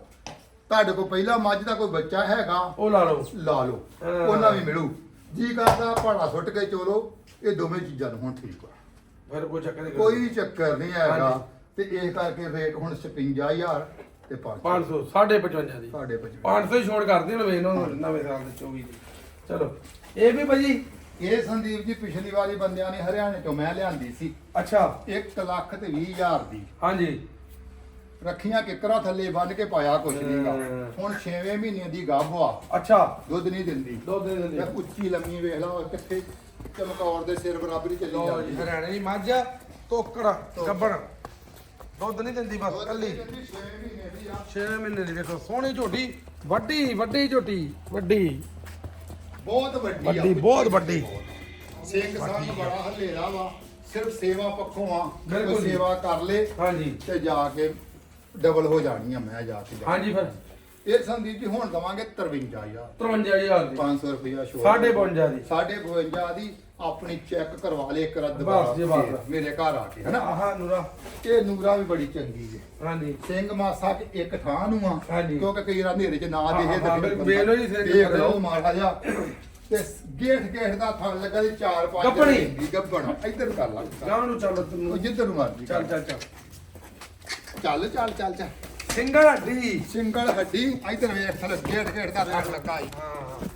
ਤੁਹਾਡੇ ਕੋਲ ਪਹਿਲਾਂ ਮੱਝ ਦਾ ਕੋਈ ਬੱਚਾ ਹੈਗਾ ਉਹ ਲਾ ਲਓ। ਲਾ ਲਓ। ਹਾਂ। ਉਹਨਾਂ ਵੀ ਮਿਲੂ। ਜੀ ਕਰਦਾ ਪਹਾੜਾ ਸੁੱਟ ਕੇ ਚੋਲੋ। ਇਹ ਦੋਵੇਂ ਚੀਜ਼ਾਂ ਨੂੰ ਹੁਣ ਠੀਕ ਆ ਫਿਰ ਕੋਈ ਚੱਕਰ ਨਹੀਂ ਕੋਈ ਚੱਕਰ ਨਹੀਂ ਹੈਗਾ। ਤੇ ਇਸ ਕਰਕੇ ਰੇਟ ਹੁਣ 55000 ਤੇ 500 500 5.55 ਦੀ। ਸਾਡੇ ਬੱਚੇ 500 ਹੀ ਛੋੜ ਕਰਦੇ ਨੇ ਵੇਖ ਲਓ ਨਵੇਂ ਸਾਲ ਦੇ 24 ਦੀ। ਚਲੋ। ਇਹ ਵੀ ਭਾਜੀ? ਇਹ ਸੰਦੀਪ ਜੀ ਪਿਛਲੀ ਵਾਰੀ ਬੰਦਿਆਂ ਨੇ ਹਰਿਆਣੇ ਤੋਂ ਮੈਂ ਲਿਆਂਦੀ ਸੀ। ਅੱਛਾ। 1 ਲੱਖ ਤੇ 20000 ਦੀ। ਹਾਂਜੀ। ਰੱਖੀਆਂ ਕਿਕਰਾਂ ਥੱਲੇ ਬੰਨ ਕੇ ਪਾਇਆ ਕੁਛ ਨਹੀਂਗਾ। ਹੁਣ 6ਵੇਂ ਮਹੀਨੇ ਦੀ ਗੱਭ। ਆ ਅੱਛਾ। ਦੁੱਧ ਨਹੀਂ ਦਿੰਦੀ। ਦੋ ਦਿਨ ਦੇ ਤੇ ਉੱਚੀ ਲੰਮੀ ਵੇਖ ਲਾ ਉਹ ਕਿੱਥੇ ਚਮਕੌਰ ਦੇ ਸਿਰ ਬਰਾਬਰੀ ਚੱਲੀ ਲੋ ਜੀ ਜਾਂਦੀ ਹਰਿਆਣੇ ਦੀ ਮੱਝ ਆ, ਤੋਕੜ। ਗੱਬਣ ਦੁੱਧ ਨਹੀਂ ਦਿੰਦੀ ਬਸ ਦੁੱਧ ਕੱਲੀ। ਨਹੀਂ ਦਿੰਦੀ, ਛੇ ਮਹੀਨੇ ਦੀ ਆ। 6 ਮਹੀਨੇ ਦੀ ਦੇਖੋ ਸੋਹਣੀ ਝੋਟੀ ਵੱਡੀ ਵੱਡੀ ਝੋਟੀ ਵੱਡੀ। ਬਹੁਤ ਵੱਡੀ ਆ ਵੱਡੀ, ਬਹੁਤ ਵੱਡੀ। ਸਿੰਘ ਸੰਗ ਬੜਾ ਹਲੇਰਾ ਵਾ ਸਿਰਫ ਸੇਵਾ ਪੱਖੋਂ ਆ ਬਿਲਕੁਲ ਜੀ। ਸੇਵਾ ਕਰ ਲੇ ਹਾਂਜੀ। ਤੇ ਜਾ ਕੇ ਡਬਲ ਹੋ ਜਾਣੀ ਆ ਮੈਂ ਜਾ ਕੇ। ਹਾਂਜੀ ਫਿਰ। ਇਹ ਸੰਦੀਪ ਜੀ ਹੁਣ ਦਵਾਂਗੇ 53000 53000 ਦੀ। 500 ਰੁਪਇਆ ਸਾਢੇ 52 ਦੀ। ਸਾਢੇ 52 ਦੀ। ਆਪਣੀ ਚੈੱਕ ਕਰਵਾ ਲੇ ਇੱਕ ਰੱਦ ਬਸ ਜੀ, ਬਸ। ਮੇਰੇ ਘਰ ਆ ਕੇ ਹਨਾ? ਆਹ ਨੂਰਾ। ਇਹ ਨੂਰਾ ਵੀ ਬੜੀ ਚੰਗੀ ਜੇ। ਹਾਂਜੀ। ਸਿੰਘ ਮਾਸਾ ਕਿ ਇੱਕ ਥਾਂ ਨੂੰ ਆ ਹਾਂਜੀ। ਕਿਉਂਕਿ ਕਈ ਵਾਰ ਹਨੇਰੇ 'ਚ ਨਾ ਹਾਂ, ਦੇਖੇ ਹਾਂ, ਵੇਖ ਲਓ ਜੀ, ਦੇਖ ਲਓ ਜਿਹਾ। ਤੇ ਗੇਠ ਗੇਠ ਦਾ ਥਣ ਲੱਗਾ ਜੀ ਚਾਰ ਪੰਜ ਗੱਭਣੀ। ਦੀ ਗੱਬਣ ਇੱਧਰ ਕਰ ਲਾ ਗਾਂ ਨੂੰ ਚੱਲ ਉਹ ਤੈਨੂੰ ਜਿੱਧਰ ਨੂੰ ਮਰਜ਼ੀ ਚੱਲ ਚੱਲ ਚੱਲ। ਚੱਲ ਚੱਲ ਚੱਲ ਚੱਲ। ਸਿੰਗਲ ਹੱਡੀ। ਸਿੰਗਲ ਹੱਡੀ ਇੱਧਰ ਵੇਖ ਥਲੇ ਗੇਠ ਗੇਠ ਦਾ ਥਣ ਲੱਗਾ ਹਾਂ।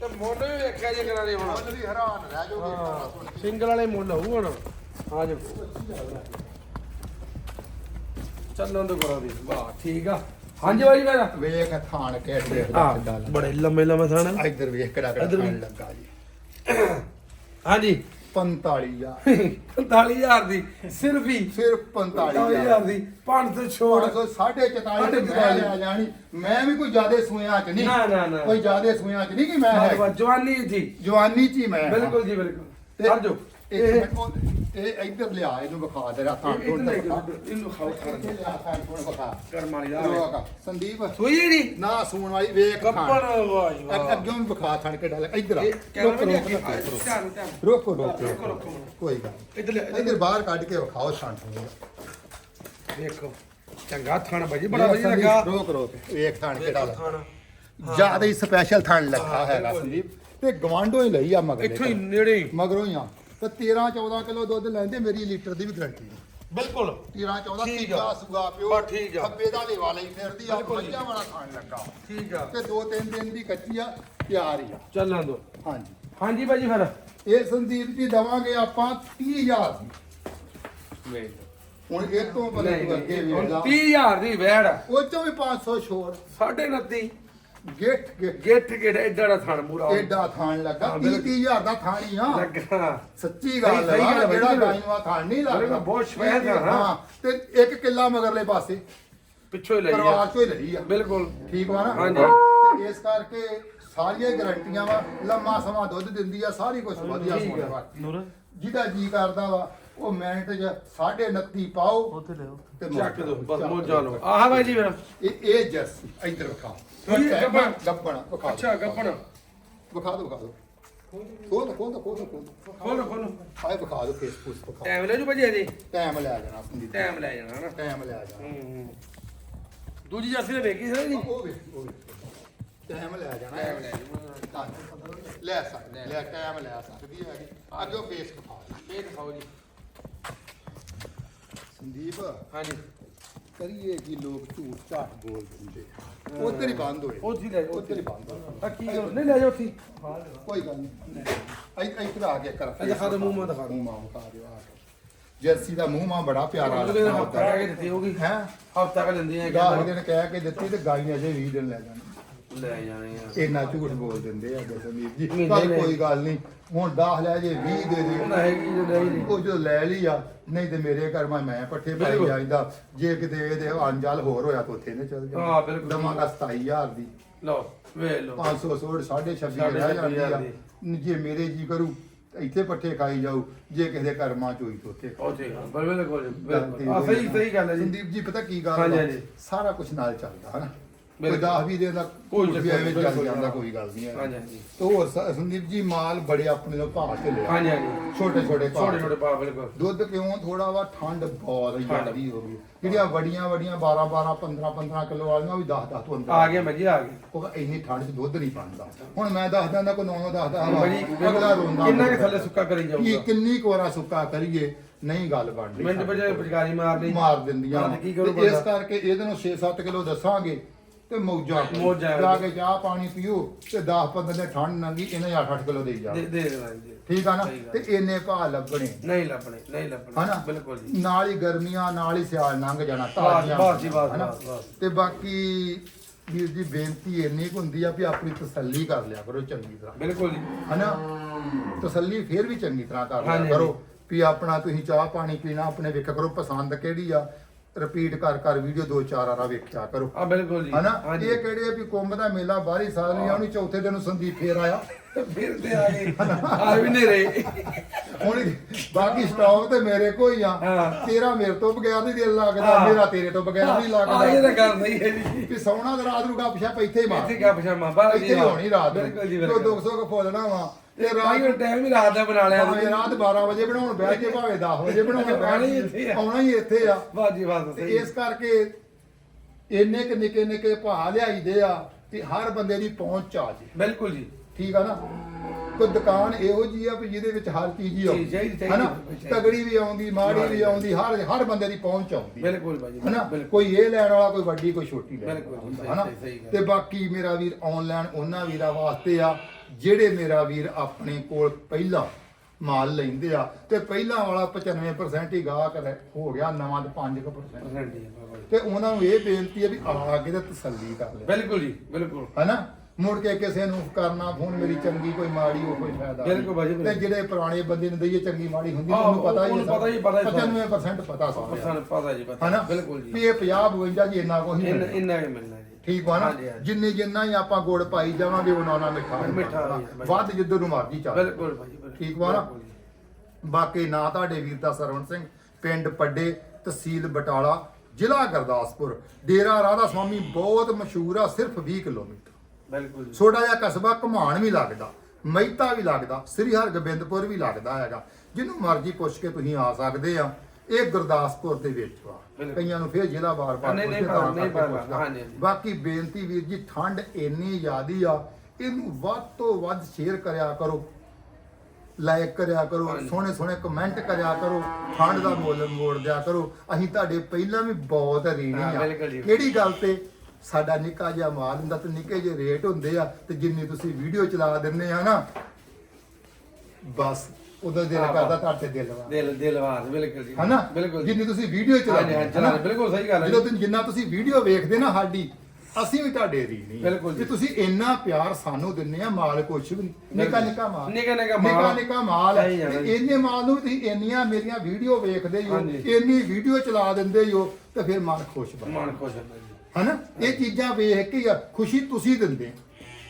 ਤੇ ਮੁੱਲ ਵੀ ਵੇਖਿਆ ਜੇ ਕਰਾਂ ਦੇ ਹੁਣ। ਮੁੱਲ ਵੀ ਹੈਰਾਨ ਰਹਿ ਜਾਓਗੇ ਹਾਂ ਸਾਰਾ ਸੁਣ ਕੇ। ਸਿੰਗਲ ਵਾਲੇ ਮੁੱਲ ਹੋਊ ਹੁਣ। ਆ ਜਾ ਚੱਲਣ ਦੋ ਕਰਾ ਦੀ। ਵਾਹ ਠੀਕ ਆ। ਹਾਂਜੀ ਬਾਈ ਮੈਂ ਵੇਖ ਥਾਣ ਲੱਗਾ ਬੜੇ ਲੰਮੇ ਲੰਮੇ ਥਾਣ ਇੱਧਰ ਵੇਖ ਕਿਹੜਾ ਕਿਹੜਾ ਇੱਧਰ ਵੀ। ਥਣ ਲੱਗਾ ਜੀ। ਹਾਂਜੀ। 45000 45000 ਦੀ ਸਿਰਫ ਹੀ? ਸਿਰਫ 45000 45000 ਦੀ 500 ਛੋੜ 444 ਤੇ ਮੈਂ ਜਾਣੀ। ਮੈਂ ਵੀ ਕੋਈ ਜ਼ਿਆਦੇ ਸੂਆਂ ਚ ਨਹੀਂ। ਨਾ, ਨਾ, ਨਾ। ਕੋਈ ਜ਼ਿਆਦੇ ਸੂਆਂ ਚ ਨਹੀਂ ਕਿ ਮੈਂ ਹੈ। ਜਵਾਨੀ ਜੀ ਜਵਾਨੀ ਚ ਹੀ ਮੈਂ। ਬਿਲਕੁਲ ਜੀ ਬਿਲਕੁਲ। ਇੱਕ ਇਹ ਇਹ ਇੱਧਰ ਲਿਆ ਇਹਨੂੰ ਵਿਖਾ ਦੇ ਰਾ ਥਾਂ ਇਹ- ਤੋਂ ਇਹਨੂੰ ਲੈ ਕੇ ਇਹਨੂੰ ਖਾਓ ਇੱਥੇ ਲਿਆ ਥਾਂ ਤੋਂ ਵਿਖਾ। ਕਰਮ ਵਾਲੀ ਦਾ ਲੋਕ ਸੰਦੀਪ ਸੋਈ ਨਹੀਂ? ਨਾ ਸੂਣ ਵਾਲੀ ਵੇਖ ਕੱਪੜ ਥਾਂ ਵਾਹ ਅੱਗ- ਅੱਗੋਂ ਵੀ ਵਿਖਾ ਥਣ ਕੇ ਡਾਲ ਇੱਧਰ ਆ। ਇਹ ਰੁਕ ਕੈਮਰਾ ਰੁਕ ਨਹੀਂ ਰੁਕ, ਧਿਆਨ ਰੁਕ। ਧਿਆਨ ਰੁਕ ਰੁਕ ਰੁਕੋ, ਰੁਕ। ਰੁਕੋ। ਕੋਈ ਗੱਲ ਨੀ। ਇਧਰ ਲੈ ਇੱਧਰ ਬਾਹਰ ਕੱਢ ਕੇ ਵਿਖਾਓ ਥਾਂ ਤੋਂ ਦੇਖੋ ਚੰਗਾ ਥਣ ਭਾਜੀ ਬੜਾ ਵਧੀਆ ਲੱਗਾ। ਰੋਕ ਰੋਕ। ਵੇਖ ਥਾਣ ਕੇ ਡਾਲ ਥਣ। ਜ਼ਿਆਦਾ ਹੀ ਸਪੈਸ਼ਲ ਥਣ ਲੱਗਾ ਹੈਗਾ ਸੰਦੀਪ। ਤੇ ਗਵਾਂਡੋ ਹੀ ਲਈ ਆ ਮਗਰ ਇੱਥੋਂ ਹੀ ਨੇੜੇ ਹੀ। ਮਗਰੋਂ ਹੀ ਆ। ਤੇ 13 14 ਕਿਲੋ ਦੁੱਧ ਲੈਂਦੇ ਮੇਰੀ ਲੀਟਰ ਦੀ ਵੀ ਗਰੰਟੀ ਬਿਲਕੁਲ। 13 14 ਠੀਕ ਤੀਜਾ ਆ। ਸੂਆ ਪਿਓ ਬਸ ਠੀਕ ਆ। ਖੱਬੇ ਦਾ ਲੇਵਾ ਲਈ ਫਿਰਦੀ ਆ ਬਿਲਕੁਲ ਜੀ। ਮੱਝਾਂ ਵਾਲਾ ਖਾਣ ਲੱਗਾ। ਠੀਕ ਆ। ਤੇ ਦੋ ਤਿੰਨ ਦਿਨ ਦੀ ਕੱਚੀ ਆ ਤਿਆਰ ਹੀ ਆ। ਚੱਲਾਂ ਦੋ ਹਾਂਜੀ। ਹਾਂਜੀ ਭਾਜੀ ਫਿਰ। ਇਹ ਸੰਦੀਪ ਜੀ ਦਵਾਂਗੇ ਆਪਾਂ 30000 ਦੀ। ਹੁਣ ਇਹ ਤੋਂ ਬਲੇ ਅੱਗੇ ਨਹੀਂ, ਵੇਖ ਹੁਣ ਲਾ 30000 ਦੀ ਵੈੜ। ਉਹ ਚੋਂ ਵੀ 500 ਛੋੜ। 29 ਗਿੱਠ ਗਿੱਠ। ਗਿੱਠ ਗਿੱਠ ਐਡਾ ਦਾ ਥਣ ਪੂਰਾ ਏਡਾ ਥਾਣ ਲੱਗਾ। ਹਾਂ, 30 ਬਿਲਕੁਲ। 30000 ਦਾ ਥਾਣ ਹੀ ਆ। ਲੱਗਾ। ਸੱਚੀ ਗੱਲ ਸਹੀ- ਸਹੀ ਆ ਜਿਹੜਾ ਬਿਲਕੁਲ। ਗਾਈਆਂ ਥਾਣ ਨਹੀਂ ਬਿਲਕੁਲ, ਲੱਗਦਾ। ਬਹੁਤ ਸ਼ਵੈਦ ਆ, ਹਾਂ। ਹਾਂ ਤੇ ਇੱਕ ਕਿੱਲਾ ਮਗਰਲੇ ਪਾਸੇ। ਪਿੱਛੋਂ ਹੀ ਲਈ ਪਰਿਵਾਰ ਆ ਚੋਂ ਹੀ ਲਈ ਆ। ਬਿਲਕੁਲ। ਠੀਕ ਵਾ ਨਾ? ਹਾਂਜੀ। ਤੇ ਇਸ ਕਰਕੇ ਸਾਰੀਆਂ ਗਰੰਟੀਆਂ ਵਾ ਲੰਮਾ ਸਮਾਂ ਦੁੱਧ ਦਿੰਦੀ ਆ ਸਾਰੀ ਕੁਝ ਵਧੀਆ ਠੀਕ ਸੋਹਣਾ। ਵਾ ਨੂਰ। ਜਿਹਦਾ ਜੀ ਕਰਦਾ ਵਾ ਉਹ ਮਿੰਟ 'ਚ 29.5 ਪਾਓ ਉੱਥੇ ਲੈ ਤੇ ਚੱਕ ਦੋ ਬਸ ਮੋਜਾ ਲਓ। ਆਹ ਬਾਈ ਜੀ ਮੇਰਾ ਇਹ ਇਹ ਜਰਸੀ ਇੱਧਰ ਵਿਖਾ ਇਹ ਗੱਭਣ। ਗੱਬਣ। ਵਿਖਾ ਅੱਛਾ ਗੱਪਣ ਵਿਖਾ ਦੋ ਵਿਖਾ ਦੋ ਖੋਲ ਖੋਲ ਖੋਲ ਖੋਲ ਖੋਲੋ ਖੋਲੋ। ਹਾਏ ਵਿਖਾ ਦੋ ਫੇਸਬੁੱਕ ਵਿਖਾ ਟਾਈਮ ਲੈ ਜੂ ਭਾਜੀ ਅਜੇ ਟਾਈਮ ਲੈ ਜਾਣਾ ਸੰਦੀਪ ਟਾਈਮ ਲੈ ਜਾਣਾ ਹਨਾ। ਟਾਈਮ ਲੈ ਜਾਣਾ। ਹੂੰ ਦੂਜੀ ਜਰਸੀ ਦੇ ਵੇਖੀ ਸਰ ਜੀ ਉਹ ਵੇਖ ਉਹ ਵੇਖ। ਟਾਈਮ ਲੈ ਜਾਣਾ। ਟਾਈਮ ਲੈ ਜੂ ਲੈ ਸਕਦੇ ਲੈ ਟਾਈਮ ਲੈ ਸਕਦੀ ਹੈ ਅੱਗੇ ਫੇਸ ਵਿਖਾ ਇਹ ਦਿਖਾਓ ਜੀ। ਸੰਦੀਪ ਹਾਂਜੀ। ਕਰੀਏ ਕਿ ਲੋਕ ਝੂਠ ਝਾਟ ਬੋਲ ਦਿੰਦੇ ਉਧਰ ਹੀ ਬੰਦ ਹੋਏ। ਉੱਥੇ ਲੈ ਜਾਓ ਉਧਰ ਹੀ ਬੰਦ ਹੋਏ। ਆ ਕੀ ਨਹੀਂ ਲੈ ਜਾਓ ਉੱਥੇ ਕੋਈ ਗੱਲ ਨਹੀਂ। ਇੱਥੇ ਇੱਥੇ ਆ ਕੇ ਕਰ ਦਿਖਾ ਦਿਓ ਮੂੰਹ ਮਾਂ ਦਿਖਾ ਦਿਓ। ਮੂੰਹ ਮਾਂ ਦਿਖਾ ਦਿਓ ਆ ਕੇ। ਜਰਸੀ ਦਾ ਮੂੰਹ ਮਾਂ ਬੜਾ ਪਿਆਰਾ ਉਹਦੇ ਲੱਗਦਾ ਹਫਤਾ ਕਹਿ ਕੇ ਦਿੱਤੀ ਹੋਗੀ ਹੈ? ਹਫਤਾ ਕਹਿ ਦਿੰਦੇ ਆ ਗਾਹ ਦਿਨ ਕਹਿ ਕੇ ਦਿੱਤੀ ਤੇ ਗਾਈ ਨੇ ਅਜੇ 20 ਦਿਨ ਲੈ ਜਾਣੇ ਲੈ ਜਾਣੇ ਆ। ਇੰਨਾ ਝੂਠ ਬੋਲ ਦਿੰਦੇ ਆ ਸੰਦੀਪ ਜੀ। ਮਹੀਨੇ ਪਰ ਲੈ। ਕੋਈ ਗੱਲ ਨਹੀਂ ਹੁਣ 10 ਲੈ ਜੇ 20 ਦੇ ਦੇ। ਉਹਨਾਂ ਹੈਗੀ ਜੋ ਲੈ ਲਈ। ਉਹ ਜੋ ਲੈ ਲਈ ਆ ਨਹੀਂ ਤੇ ਮੇਰੇ ਘਰ ਮੈਂ ਮੈਂ ਪੱਠੇ ਪਾਈ ਬਿਲਕੁਲ। ਜਾਂਦਾ ਜੇ ਕਿਤੇ ਇਹਦੇ ਅਣਜਲ ਹੋਰ ਹੋਇਆ ਤਾਂ ਉੱਥੇ ਨੇ ਚੱਲ ਜਾ ਹਾਂ, ਬਿਲਕੁਲ। ਦਵਾਂਗਾ 27000 ਦੀ। ਲਓ ਵੇ ਲਓ। 500 ਸੋੜ 26 ਸਾਢੇ ਰਹਿ ਜਾਂਦੀ ਆ। ਜੇ ਮੇਰੇ ਜੀ ਕਰੂ ਤਾਂ ਇੱਥੇ ਪੱਠੇ ਖਾਈ ਜਾਊ ਜੇ ਕਿਸੇ ਦੇ ਕਰਮਾਂ ਚ ਹੋਈ ਤਾਂ ਉੱਥੇ ਖਾਊ। ਉੱਥੇ ਬਲਵੇ ਕੋਲ ਗੱਲ ਤੇ ਆ। ਸਹੀ ਸਹੀ ਗੱਲ ਹੈ ਜੀ। ਸੰਦੀਪ ਜੀ ਪਤਾ ਕੀ ਗੱਲ? ਹਾਂਜੀ। ਸਾਰਾ ਕੁਝ ਨਾਲ ਚੱਲਦਾ ਹਨਾ? ਕੋਈ ਬਿਲਕੁਲ। 10 20 ਦਿਨ ਦਾ ਕੋਈ ਵੀ ਐਵੇਂ ਚੱਲ। ਜਾਂਦਾ ਕੋਈ ਗੱਲ ਨਹੀਂ ਹੈ। ਹਾਂਜੀ ਹਾਂਜੀ। ਤੇ ਹੋਰ ਸ- ਸੰਦੀਪ ਜੀ ਮਾਲ ਬੜੇ ਆਪਣੇ ਨੂੰ ਭਾਅ ਤੇ ਲਿਆ ਹਾਂਜੀ ਹਾਂਜੀ। ਛੋਟੇ ਛੋਟੇ ਭਾਅ ਛੋਟੇ। ਛੋਟੇ ਪਾ ਬਿਲਕੁਲ। ਦੁੱਧ ਕਿਉਂ ਥੋੜਾ ਵਾ? ਠੰਡ ਬਹੁਤ। ਜ਼ਿਆਦੀ ਹੋ ਗਈ। ਜਿਹੜੀਆਂ ਵੱਡੀਆਂ ਵੱਡੀਆਂ 12 12 15 15 ਕਿਲੋ ਵਾਲੀਆਂ ਉਹ ਵੀ 10 10 ਤੋਂ ਅੰਦਰ ਆ ਗਿਆ ਭਾਜੀ ਆ ਗਏ ਉਹ ਇੰਨੀ ਠੰਡ 'ਚ ਦੁੱਧ ਨਹੀਂ ਪਾਉਂਦਾ ਹੁਣ ਮੈਂ ਦੱਸਦਾ ਨਾ ਕੋਈ 9 ਦੱਸਦਾ ਭਾਜੀ ਅਗਲਾ ਰੋਂਦਾ ਕਿੰਨਾ ਕਿ। ਥੱਲੇ ਸੁੱਕਾ ਕਰੀ ਕੀ ਜਾਊਗਾ ਕਿੰਨੀ ਕੁ ਵਾਰਾ ਸੁੱਕਾ ਕਰੀਏ? ਨਹੀਂ ਗੱਲ ਬਣਦੀ। ਮਿੰਟ ਵਜੇ ਪਚਕਾਰੀ ਮਾਰਨੀ। ਮਾਰ ਦਿੰਦੀਆਂ। ਹਾਂ, ਤੇ ਕੀ ਕਰੂ ਤੇ ਇਸ ਬੰਦਾ? ਕਰਕੇ ਇਹਦੇ ਨੂੰ 6-7 ਕਿਲੋ ਦੱਸਾਂਗੇ। ਤੇ ਮੌਜਾਂ। ਮੌਜਾਂ ਜਾ ਕੇ। ਚਾਹ ਪਾਣੀ ਪੀਓ ਤੇ 10-15 ਦਿਨ ਠੰਡ ਨੰਗੀ ਇਹਨੇ 8-8 ਕਿਲੋ ਦੇਈ ਜਾ ਦੇ ਦੇ ਦੇਣਾ ਜੀ। ਠੀਕ ਆ ਨਾ? ਸਹੀ ਗੱਲ। ਤੇ ਇੰਨੇ ਭਾਅ ਲੱਭਣੇ। ਨਹੀਂ ਲੱਭਣੇ ਨਹੀਂ ਲੱਭਣੇ। ਹਨਾ? ਬਿਲਕੁਲ ਜੀ। ਨਾਲ ਹੀ ਗਰਮੀਆਂ ਨਾਲ ਹੀ ਸਿਆਲ ਲੰਘ ਜਾਣਾ ਤਾਜ਼ੀਆਂ ਬਸ ਜੀ ਬਸ ਹਨਾ? ਬਸ ਬਸ। ਤੇ ਬਾਕੀ ਵੀਰ ਜੀ ਬੇਨਤੀ ਇੰਨੀ ਕੁ ਹੁੰਦੀ ਆ ਵੀ ਆਪਣੀ ਤਸੱਲੀ ਕਰ ਲਿਆ ਕਰੋ ਚੰਗੀ ਤਰ੍ਹਾਂ। ਬਿਲਕੁਲ ਜੀ। ਹਨਾ? ਤਸੱਲੀ ਫੇਰ ਵੀ ਚੰਗੀ ਤਰ੍ਹਾਂ ਕਰ ਲਿਆ ਹਾਂਜੀ, ਕਰੋ ਵੀ ਆਪਣਾ ਤੁਸੀਂ ਚਾਹ ਪਾਣੀ ਪੀਣਾ ਆਪਣੇ ਵੇਖਿਆ ਕਰੋ ਪਸੰਦ ਕਿਹੜੀ ਆ। ਰਿਪੀਟ ਕਰ ਕਰ ਵੀਡੀਓ ਦੋ ਚਾਰ ਵਾਰਾ ਵੇਖਿਆ ਕਰੋ। ਆ ਬਿਲਕੁਲ ਜੀ। ਹਨਾ? ਹਾਂਜੀ। ਇਹ ਕਿਹੜੇ ਆ ਵੀ ਕੁੰਭ ਦਾ ਮੇਲਾ ਬਾਹਰੀ ਸਾਲ ਨਹੀਂ ਆਉਣੀ ਚੌਥੇ ਦਿਨ ਨੂੰ ਸੰਦੀਪ ਫੇਰ ਆਇਆ। ਫਿਰ ਤੇ ਆ ਗਏ ਆ ਵੀ ਨਹੀਂ ਰਹੇ ਹੁਣ ਬਾਕੀ ਸਟਾਕ ਤੇ ਮੇਰੇ ਕੋ ਹੀ ਆ। ਹਾਂ। ਤੇਰਾ ਮੇਰੇ ਤੋਂ ਬਗੈਰ ਨਹੀਂ ਦਿਲ ਲੱਗਦਾ ਹਾਂ। ਮੇਰਾ ਤੇਰੇ ਤੋਂ ਬਗੈਰ ਨਹੀਂ ਆ ਇਹ ਤਾਂ ਲੱਗਦਾ ਗੱਲ ਸਹੀ ਹੈ ਜੀ। ਵੀ ਸੌਣਾ ਤੇ ਰਾਤ ਨੂੰ ਗੱਪ ਛੱਪ ਇੱਥੇ ਹੀ ਮਾਰ। ਇੱਥੇ ਗੱਪ ਸ਼ਾਮਾ ਬਾਹਰ ਇੱਥੇ ਹੋਣੀ ਰਾਤ ਨੂੰ। ਬਿਲਕੁਲ ਜੀ ਤੋ ਬਿਲਕੁਲ। 200 ਕੋ ਫੋਲਣਾ ਵਾ। ਤੇ ਤੇ ਰਾਤ ਰਾਤ ਟਾਈਮ ਵੀ ਰਾਤ ਦਾ ਬਣਾ ਲਿਆ ਭਾਵੇਂ ਰਾਤ 12 ਵਜੇ ਬਣਾਉਣ ਬਹਿ ਕੇ ਭਾਵੇਂ 10 ਵਜੇ ਬਣਾਉਣ ਹੀ ਬਹਿ ਕੇ ਆ। ਆਉਣਾ ਹੀ ਇੱਥੇ ਆ। ਵਾਹ ਜੀ ਵਾਹ ਤੇ ਸਹੀ। ਇਸ ਕਰਕੇ ਇੰਨੇ ਕਿ ਨਿੱਕੇ ਨਿੱਕੇ ਭਾਅ ਲਿਆਈਦੇ ਆ ਕਿ ਹਰ ਬੰਦੇ ਦੀ ਪਹੁੰਚ ਆ ਜੇ। ਬਿਲਕੁਲ ਜੀ। ਠੀਕ ਆ ਨਾ? ਕੋਈ ਦੁਕਾਨ ਇਹੋ ਜੀ ਆ ਵੀ ਜਿਹਦੇ ਵਿੱਚ ਹਰ ਚੀਜ਼ ਹੀ ਚਾਹੀਦੀ, ਹਨਾ? ਚਾਹੀਦੀ। ਤਗੜੀ ਵੀ ਆਉਂਦੀ ਮਾੜੀ ਵੀ ਆਉਂਦੀ ਹਰ ਹਰ ਬੰਦੇ ਦੀ ਪਹੁੰਚ ਆਉਂਦੀ। ਬਿਲਕੁਲ ਭਾਜੀ ਹਨਾ? ਬਿਲਕੁਲ। ਕੋਈ ਇਹ ਲੈਣ ਵਾਲਾ ਕੋਈ ਵੱਡੀ ਕੋਈ ਛੋਟੀ ਲੈਣ ਬਿਲਕੁਲ ਜੀ, ਸਹੀ ਗੱਲ। ਤੇ ਬਾਕੀ ਮੇਰਾ ਵੀਰ ਆਨਲਾਈਨ ਉਹਨਾਂ ਵੀਰਾਂ ਵਾਸਤੇ ਆ। ਜਿਹੜੇ ਮੇਰਾ ਵੀਰ ਆਪਣੇ ਕੋਲ ਪਹਿਲਾਂ ਮਾਲ ਲੈਂਦੇ ਆ ਤੇ ਪਹਿਲਾਂ ਵਾਲਾ 95% ਹੀ ਗਾਹਕ ਰਹਿ- ਹੋ ਗਿਆ ਨਵਾਂ ਤੇ 5% ਪਰਸੈਂਟ ਜੀ, ਬਿਲਕੁਲ। ਤੇ ਉਹਨਾਂ ਨੂੰ ਇਹ ਬੇਨਤੀ ਹੈ ਵੀ ਆ ਕੇ ਤੇ ਤਸੱਲੀ ਕਰ ਲੈ ਬਿਲਕੁਲ ਜੀ ਬਿਲਕੁਲ ਹਨਾ ਮੁੜ ਕੇ ਕਿਸੇ ਨੂੰ ਕਰਨਾ ਫੋਨ ਮੇਰੀ ਚੰਗੀ ਕੋਈ ਮਾੜੀ ਉਹ ਕੋਈ ਫਾਇਦਾ ਨਹੀਂ। ਬਿਲਕੁਲ ਭਾਜੀ, ਤੇ। ਜਿਹੜੇ ਪੁਰਾਣੇ ਬੰਦੇ ਨੂੰ ਦਈਏ ਚੰਗੀ ਮਾੜੀ ਹੁੰਦੀ ਆਹੋ, ਉਹਨੂੰ ਪਤਾ ਹੀ ਉਹਨੂੰ ਪਤਾ ਹੀ- ਪਤਾ ਹੀ ਸਾਰਾ। 95% ਪਤਾ ਸਾਰਿਆਂ ਪਰਸੈਂਟ ਪਤਾ ਜੀ ਪਤਾ ਹਨਾ ਬਿਲਕੁਲ ਵੀ ਜੀ ਇਹ 50 52 ਜੀ ਇੰਨਾ ਨਹੀਂ ਇੰਨਾ। ਇੰਨਾ ਹੀ ਮਿਲਣਾ ਠੀਕ ਵਾ ਨਾ ਹਾਂਜੀ, ਹਾਂਜੀ। ਜਿੰਨੇ ਜਿੰਨਾ ਹੀ ਆਪਾਂ ਗੁੜ ਪਾਈ ਜਾਵਾਂਗੇ ਉਹਨਾਂ ਨਾਲ ਮਿੱਠਾ। ਵੱਧ ਜਿੱਦੋਂ ਨੂੰ ਮਰਜ਼ੀ ਚੱਲ ਬਿਲਕੁਲ ਭਾਜੀ ਬਿਲਕੁਲ ਠੀਕ ਵਾ ਨਾ? ਬਿਲਕੁਲ ਜੀ। ਬਾਕੀ ਨਾ ਤੁਹਾਡੇ ਵੀਰ ਦਾ ਸਰਵਣ ਸਿੰਘ ਪਿੰਡ ਪੱਡੇ ਤਹਿਸੀਲ ਬਟਾਲਾ ਜ਼ਿਲ੍ਹਾ ਗੁਰਦਾਸਪੁਰ ਡੇਰਾ ਰਾਧਾ ਸੁਆਮੀ ਬਹੁਤ ਮਸ਼ਹੂਰ ਆ ਸਿਰਫ 20 ਕਿਲੋਮੀਟਰ ਬਿਲਕੁਲ ਜੀ ਛੋਟਾ ਜਿਹਾ ਕਸਬਾ ਘਮਾਣ ਵੀ ਲੱਗਦਾ ਮਹਿਤਾ ਵੀ ਲੱਗਦਾ ਸ੍ਰੀ ਹਰਗੋਬਿੰਦਪੁਰ ਵੀ ਲੱਗਦਾ ਹੈਗਾ ਜਿਹਨੂੰ ਮਰਜ਼ੀ ਪੁੱਛ ਕੇ ਤੁਸੀਂ ਆ ਸਕਦੇ ਆ ਇਹ ਗੁਰਦਾਸਪੁਰ ਦੇ ਵਿੱਚ ਵਾ। ਕਈਆਂ ਨੂੰ ਫੇਰ ਜ਼ਿਲ੍ਹਾ ਬਾਰ-ਬਾਰ ਨਹੀਂ, ਨਹੀਂ ਤਾਂ ਪਤਾ, ਨਹੀਂ ਪਤਾ, ਪੁੱਛਦਾ। ਹਾਂਜੀ, ਹਾਂਜੀ। ਬਾਕੀ ਬੇਨਤੀ ਵੀਰ ਜੀ ਠੰਡ ਇੰਨੀ ਜ਼ਿਆਦੀ ਆ ਇਹਨੂੰ ਵੱਧ ਤੋਂ ਵੱਧ ਸ਼ੇਅਰ ਕਰਿਆ ਕਰੋ ਲਾਈਕ ਕਰਿਆ ਕਰੋ। ਸੋਹਣੇ ਸੋਹਣੇ ਕਮੈਂਟ ਕਰਿਆ ਕਰੋ ਠੰਡ ਦਾ ਮੁੱਲ ਮੋੜ ਦਿਆ ਕਰੋ ਅਸੀਂ ਤੁਹਾਡੇ ਪਹਿਲਾਂ ਵੀ ਬਹੁਤ ਰੀਣੇ ਹਾਂ, ਆ ਬਿਲਕੁਲ ਜੀ। ਕਿਹੜੀ ਗੱਲ ਤੇ ਸਾਡਾ ਨਿੱਕਾ ਜਿਹਾ ਮਾਲ ਹੁੰਦਾ ਤੇ ਨਿੱਕੇ ਜਿਹੇ ਰੇਟ ਹੁੰਦੇ ਆ ਤੇ ਜਿੰਨੀ ਤੁਸੀਂ ਵੀਡੀਓ ਚਲਾ ਦਿੰਦੇ ਆ ਨਾ ਬਸ ਉਦੋਂ ਦਿਲ ਹਾਂ, ਕਰਦਾ ਤੁਹਾਡੇ ਦਿਲ ਵਾ ਦਿਲ ਦਿਲਵਾਰ ਬਿਲਕੁਲ ਜੀ। ਹਨਾ? ਬਿਲਕੁਲ ਜੀ। ਜਿੰਨੀ ਤੁਸੀਂ ਵੀਡੀਓ ਹਾਂਜੀ ਚਲਾਉਂਦੇ ਹਾਂ ਚਲਾ ਬਿਲਕੁਲ ਸਹੀ ਗੱਲ ਹੈ ਜਦੋਂ ਤੁਸੀਂ ਜਿੰਨਾ ਤੁਸੀਂ ਵੀਡੀਓ ਵੇਖਦੇ ਨਾ ਸਾਡੀ ਅਸੀਂ ਵੀ ਤੁਹਾਡੇ ਰੀਣੀ ਆ। ਬਿਲਕੁਲ ਜੀ। ਤੁਸੀਂ ਇੰਨਾ ਪਿਆਰ ਸਾਨੂੰ ਦਿੰਦੇ ਆ ਮਾਲ ਕੁਛ ਵੀ ਨਹੀਂ। ਨਿੱਕਾ ਨਿੱਕਾ ਮਾਲ। ਨਿੱਕਾ ਨਿੱਕਾ ਮਾਲ। ਨਿੱਕਾ ਨਿੱਕਾ ਮਾਲ ਹੈ। ਸਹੀ ਹੈ ਜੀ। ਇੰਨੇ ਮਾਲ ਨੂੰ ਵੀ ਤੁਸੀਂ ਇੰਨੀਆਂ ਮੇਰੀਆਂ ਵੀਡੀਓ ਵੇਖਦੇ ਹੋ ਹਾਂਜੀ। ਇੰਨੀ ਵੀਡੀਓ ਚਲਾ ਦਿੰਦੇ ਹੋ ਤੇ ਫਿਰ ਮਨ ਖੁਸ਼ ਬਣ ਮਨ ਖੁਸ਼ ਹੁੰਦਾ ਜੀ। ਹਨਾ? ਇਹ ਚੀਜ਼ਾਂ ਵੇਖ ਕੇ ਹੀ ਆ, ਖੁਸ਼ੀ ਤੁਸੀਂ ਦਿੰਦੇ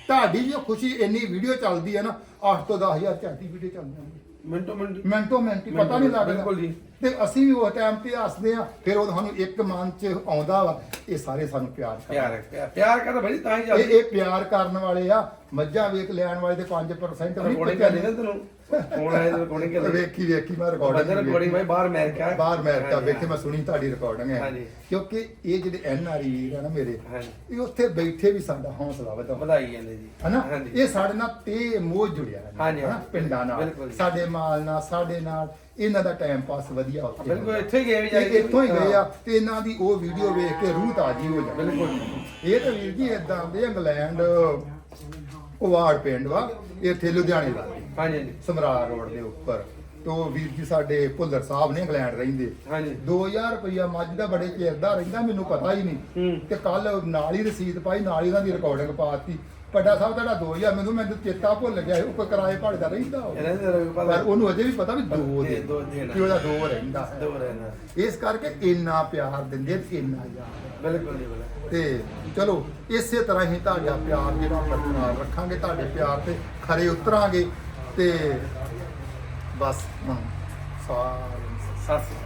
ਤੁਹਾਡੀ ਜੋ ਖੁਸ਼ੀ ਇੰਨੀ ਵੀਡੀਓ ਚੱਲਦੀ ਹੈ ਨਾ 8 ਤੋਂ 10000 ਚੱਲਦੀ ਵੀਡੀਓ ਚੱਲ ਜਾਂਦੀ ਮਿੰਟੋ ਮਿੰਟ। ਮਿੰਟੋ ਮਿੰਟ ਹੀ ਪਤਾ ਨਹੀਂ ਲੱਗਦਾ। ਬਿਲਕੁਲ ਜੀ। ਤੇ ਅਸੀਂ ਵੀ ਉਸ ਟਾਈਮ ਤੇ ਹੱਸਦੇ ਆ ਫਿਰ ਉਹ ਸਾਨੂੰ ਇੱਕ ਮਨ ਚ ਆਉਂਦਾ ਵਾ ਇਹ ਸਾਰੇ ਸਾਨੂੰ ਪਿਆਰ ਕਰਦੇ। ਪਿਆਰ ਹੈ ਪਿਆਰ- ਕਰਦਾ ਭਾਈ ਤਾਂ ਹੀ ਇਹ ਇਹ ਪਿਆਰ ਕਰਨ ਵਾਲੇ ਆ ਮੱਝਾਂ ਵੇਖ ਲੈਣ ਵਾਲੇ ਦੇ 5% ਵੀ ਰਿਕਾਰਡਿੰਗ ਕਰਨੀ ਨਾ ਤੈਨੂੰ। ਫੋਨ ਆਇਆ ਤੇ ਰਿਕਾਰਡਿੰਗ ਕਰਨੀ। ਵੇਖੀ ਵੇਖੀ ਮੈਂ ਰਿਕਾਰਡਿੰਗ ਰਿਕਾਰਡਿੰਗ ਭਾਈ ਬਾਹਰ ਅਮਰੀਕਾ ਹੈ। ਬਾਹਰ ਅਮਰੀਕਾ ਵੇਖੇ ਮੈਂ ਸੁਣੀ ਤੁਹਾਡੀ ਰਿਕਾਰਡਿੰਗ ਹੈ। ਕਿਉਂਕਿ ਇਹ ਜਿਹੜੇ ਐਨ ਆਰ ਈ ਆ ਨਾ ਮੇਰੇ ਇਹ ਉੱਥੇ ਬੈਠੇ ਵੀ ਸਾਡਾ ਹੌਸਲਾ ਵਧਾਉਂਦਾ। ਵਧਾਈ ਜਾਂਦੇ ਜੀ। ਹਨਾ? ਇਹ ਸਾਡੇ ਨਾਲ ਤੇ ਮੋਹ ਜੁੜਿਆ ਹੈ। ਪਿੰਡਾਂ ਨਾਲ ਬਿਲਕੁਲ। ਸਾਡੇ ਮਾਲ ਨਾਲ ਸਾਡੇ ਨਾਲ ਇਹਨਾਂ ਦਾ ਟਾਈਮ ਪਾਸ ਵਧੀਆ ਉੱਥੇ ਬਿਲਕੁਲ ਹੁੰਦਾ। ਇੱਥੇ ਹੀ ਗਏ ਵੀ ਜਾਈਏ। ਇੱਥੋਂ ਹੀ ਗਏ ਆ ਤੇ ਇਹਨਾਂ ਦੀ ਉਹ ਵੀਡੀਓ ਵੇਖ ਕੇ ਰੂਹ ਤਾਜੀ ਹੋ ਜਾਂਦੀ। ਬਿਲਕੁਲ ਇਹ ਤਾਂ ਵੀਰ ਜੀ ਇਦਾਂ ਦੇ ਇੰਗਲੈਂਡ ਕੁਵਾੜ ਪਿੰਡ ਵਾ ਇੱਥੇ ਲੁਧਿਆਣੇ ਦਾ। ਹਾਂਜੀ ਹਾਂਜੀ। ਸਮਰਾਰ ਰੋਡ ਦੇ ਉੱਪਰ। ਤੋਂ ਵੀਰ ਜੀ ਸਾਡੇ ਭੁੱਲਰ ਸਾਹਿਬ ਨੇ ਇੰਗਲੈਂਡ ਰਹਿੰਦੇ। ਹਾਂਜੀ। 2000 ਰੁਪਇਆ ਮੱਝ ਦਾ ਬੜੇ ਚਿਰ ਦਾ ਰਹਿੰਦਾ ਮੈਨੂੰ ਪਤਾ ਹੀ ਨਹੀਂ। ਤੇ ਕੱਲ ਨਾਲ ਹੀ ਰਸੀਦ ਪਾਈ ਨਾਲ ਹੀ ਉਹਨਾਂ ਦੀ ਰਿਕਾਰਡਿੰਗ ਪਾਤੀ ਪੱਡਾ ਸਾਹਿਬ ਤੁਹਾਡਾ 2000 ਮੈਨੂੰ ਮੈਨੂੰ ਚੇਤਾ ਭੁੱਲ ਗਿਆ ਉਹ ਕਿਰਾਏ ਭਾੜੇ ਦਾ ਰਹਿੰਦਾ ਉਹ। ਪਰ ਉਹਨੂੰ ਅਜੇ ਵੀ ਪਤਾ ਵੀ ਦੋ ਦੇ ਦੋ ਦਿਨ। ਕਿ ਉਹਦਾ ਦੋ ਰਹਿੰਦਾ। ਹੈ। ਦੋ ਰਹਿਣਾ ਇਸ ਕਰਕੇ ਇੰਨਾ ਪਿਆਰ ਦਿੰਦੇ ਤੇ ਇੰਨਾ ਯਾਰ ਬਿਲਕੁਲ ਜੀ ਬਿਲਕੁਲ। ਤੇ ਚਲੋ ਇਸੇ ਤਰ੍ਹਾਂ ਹੀ ਤੁਹਾਡਾ ਪਿਆਰ ਜਿਹੜਾ ਬਰਕਰਾਰ ਰੱਖਾਂਗੇ, ਤੁਹਾਡੇ ਪਿਆਰ ਤੇ ਖਰੇ ਉਤਰਾਂਗੇ ਤੇ ਬਸ ਹੁਣ ਸਤਿ ਸ਼੍ਰੀ ਅਕਾਲ।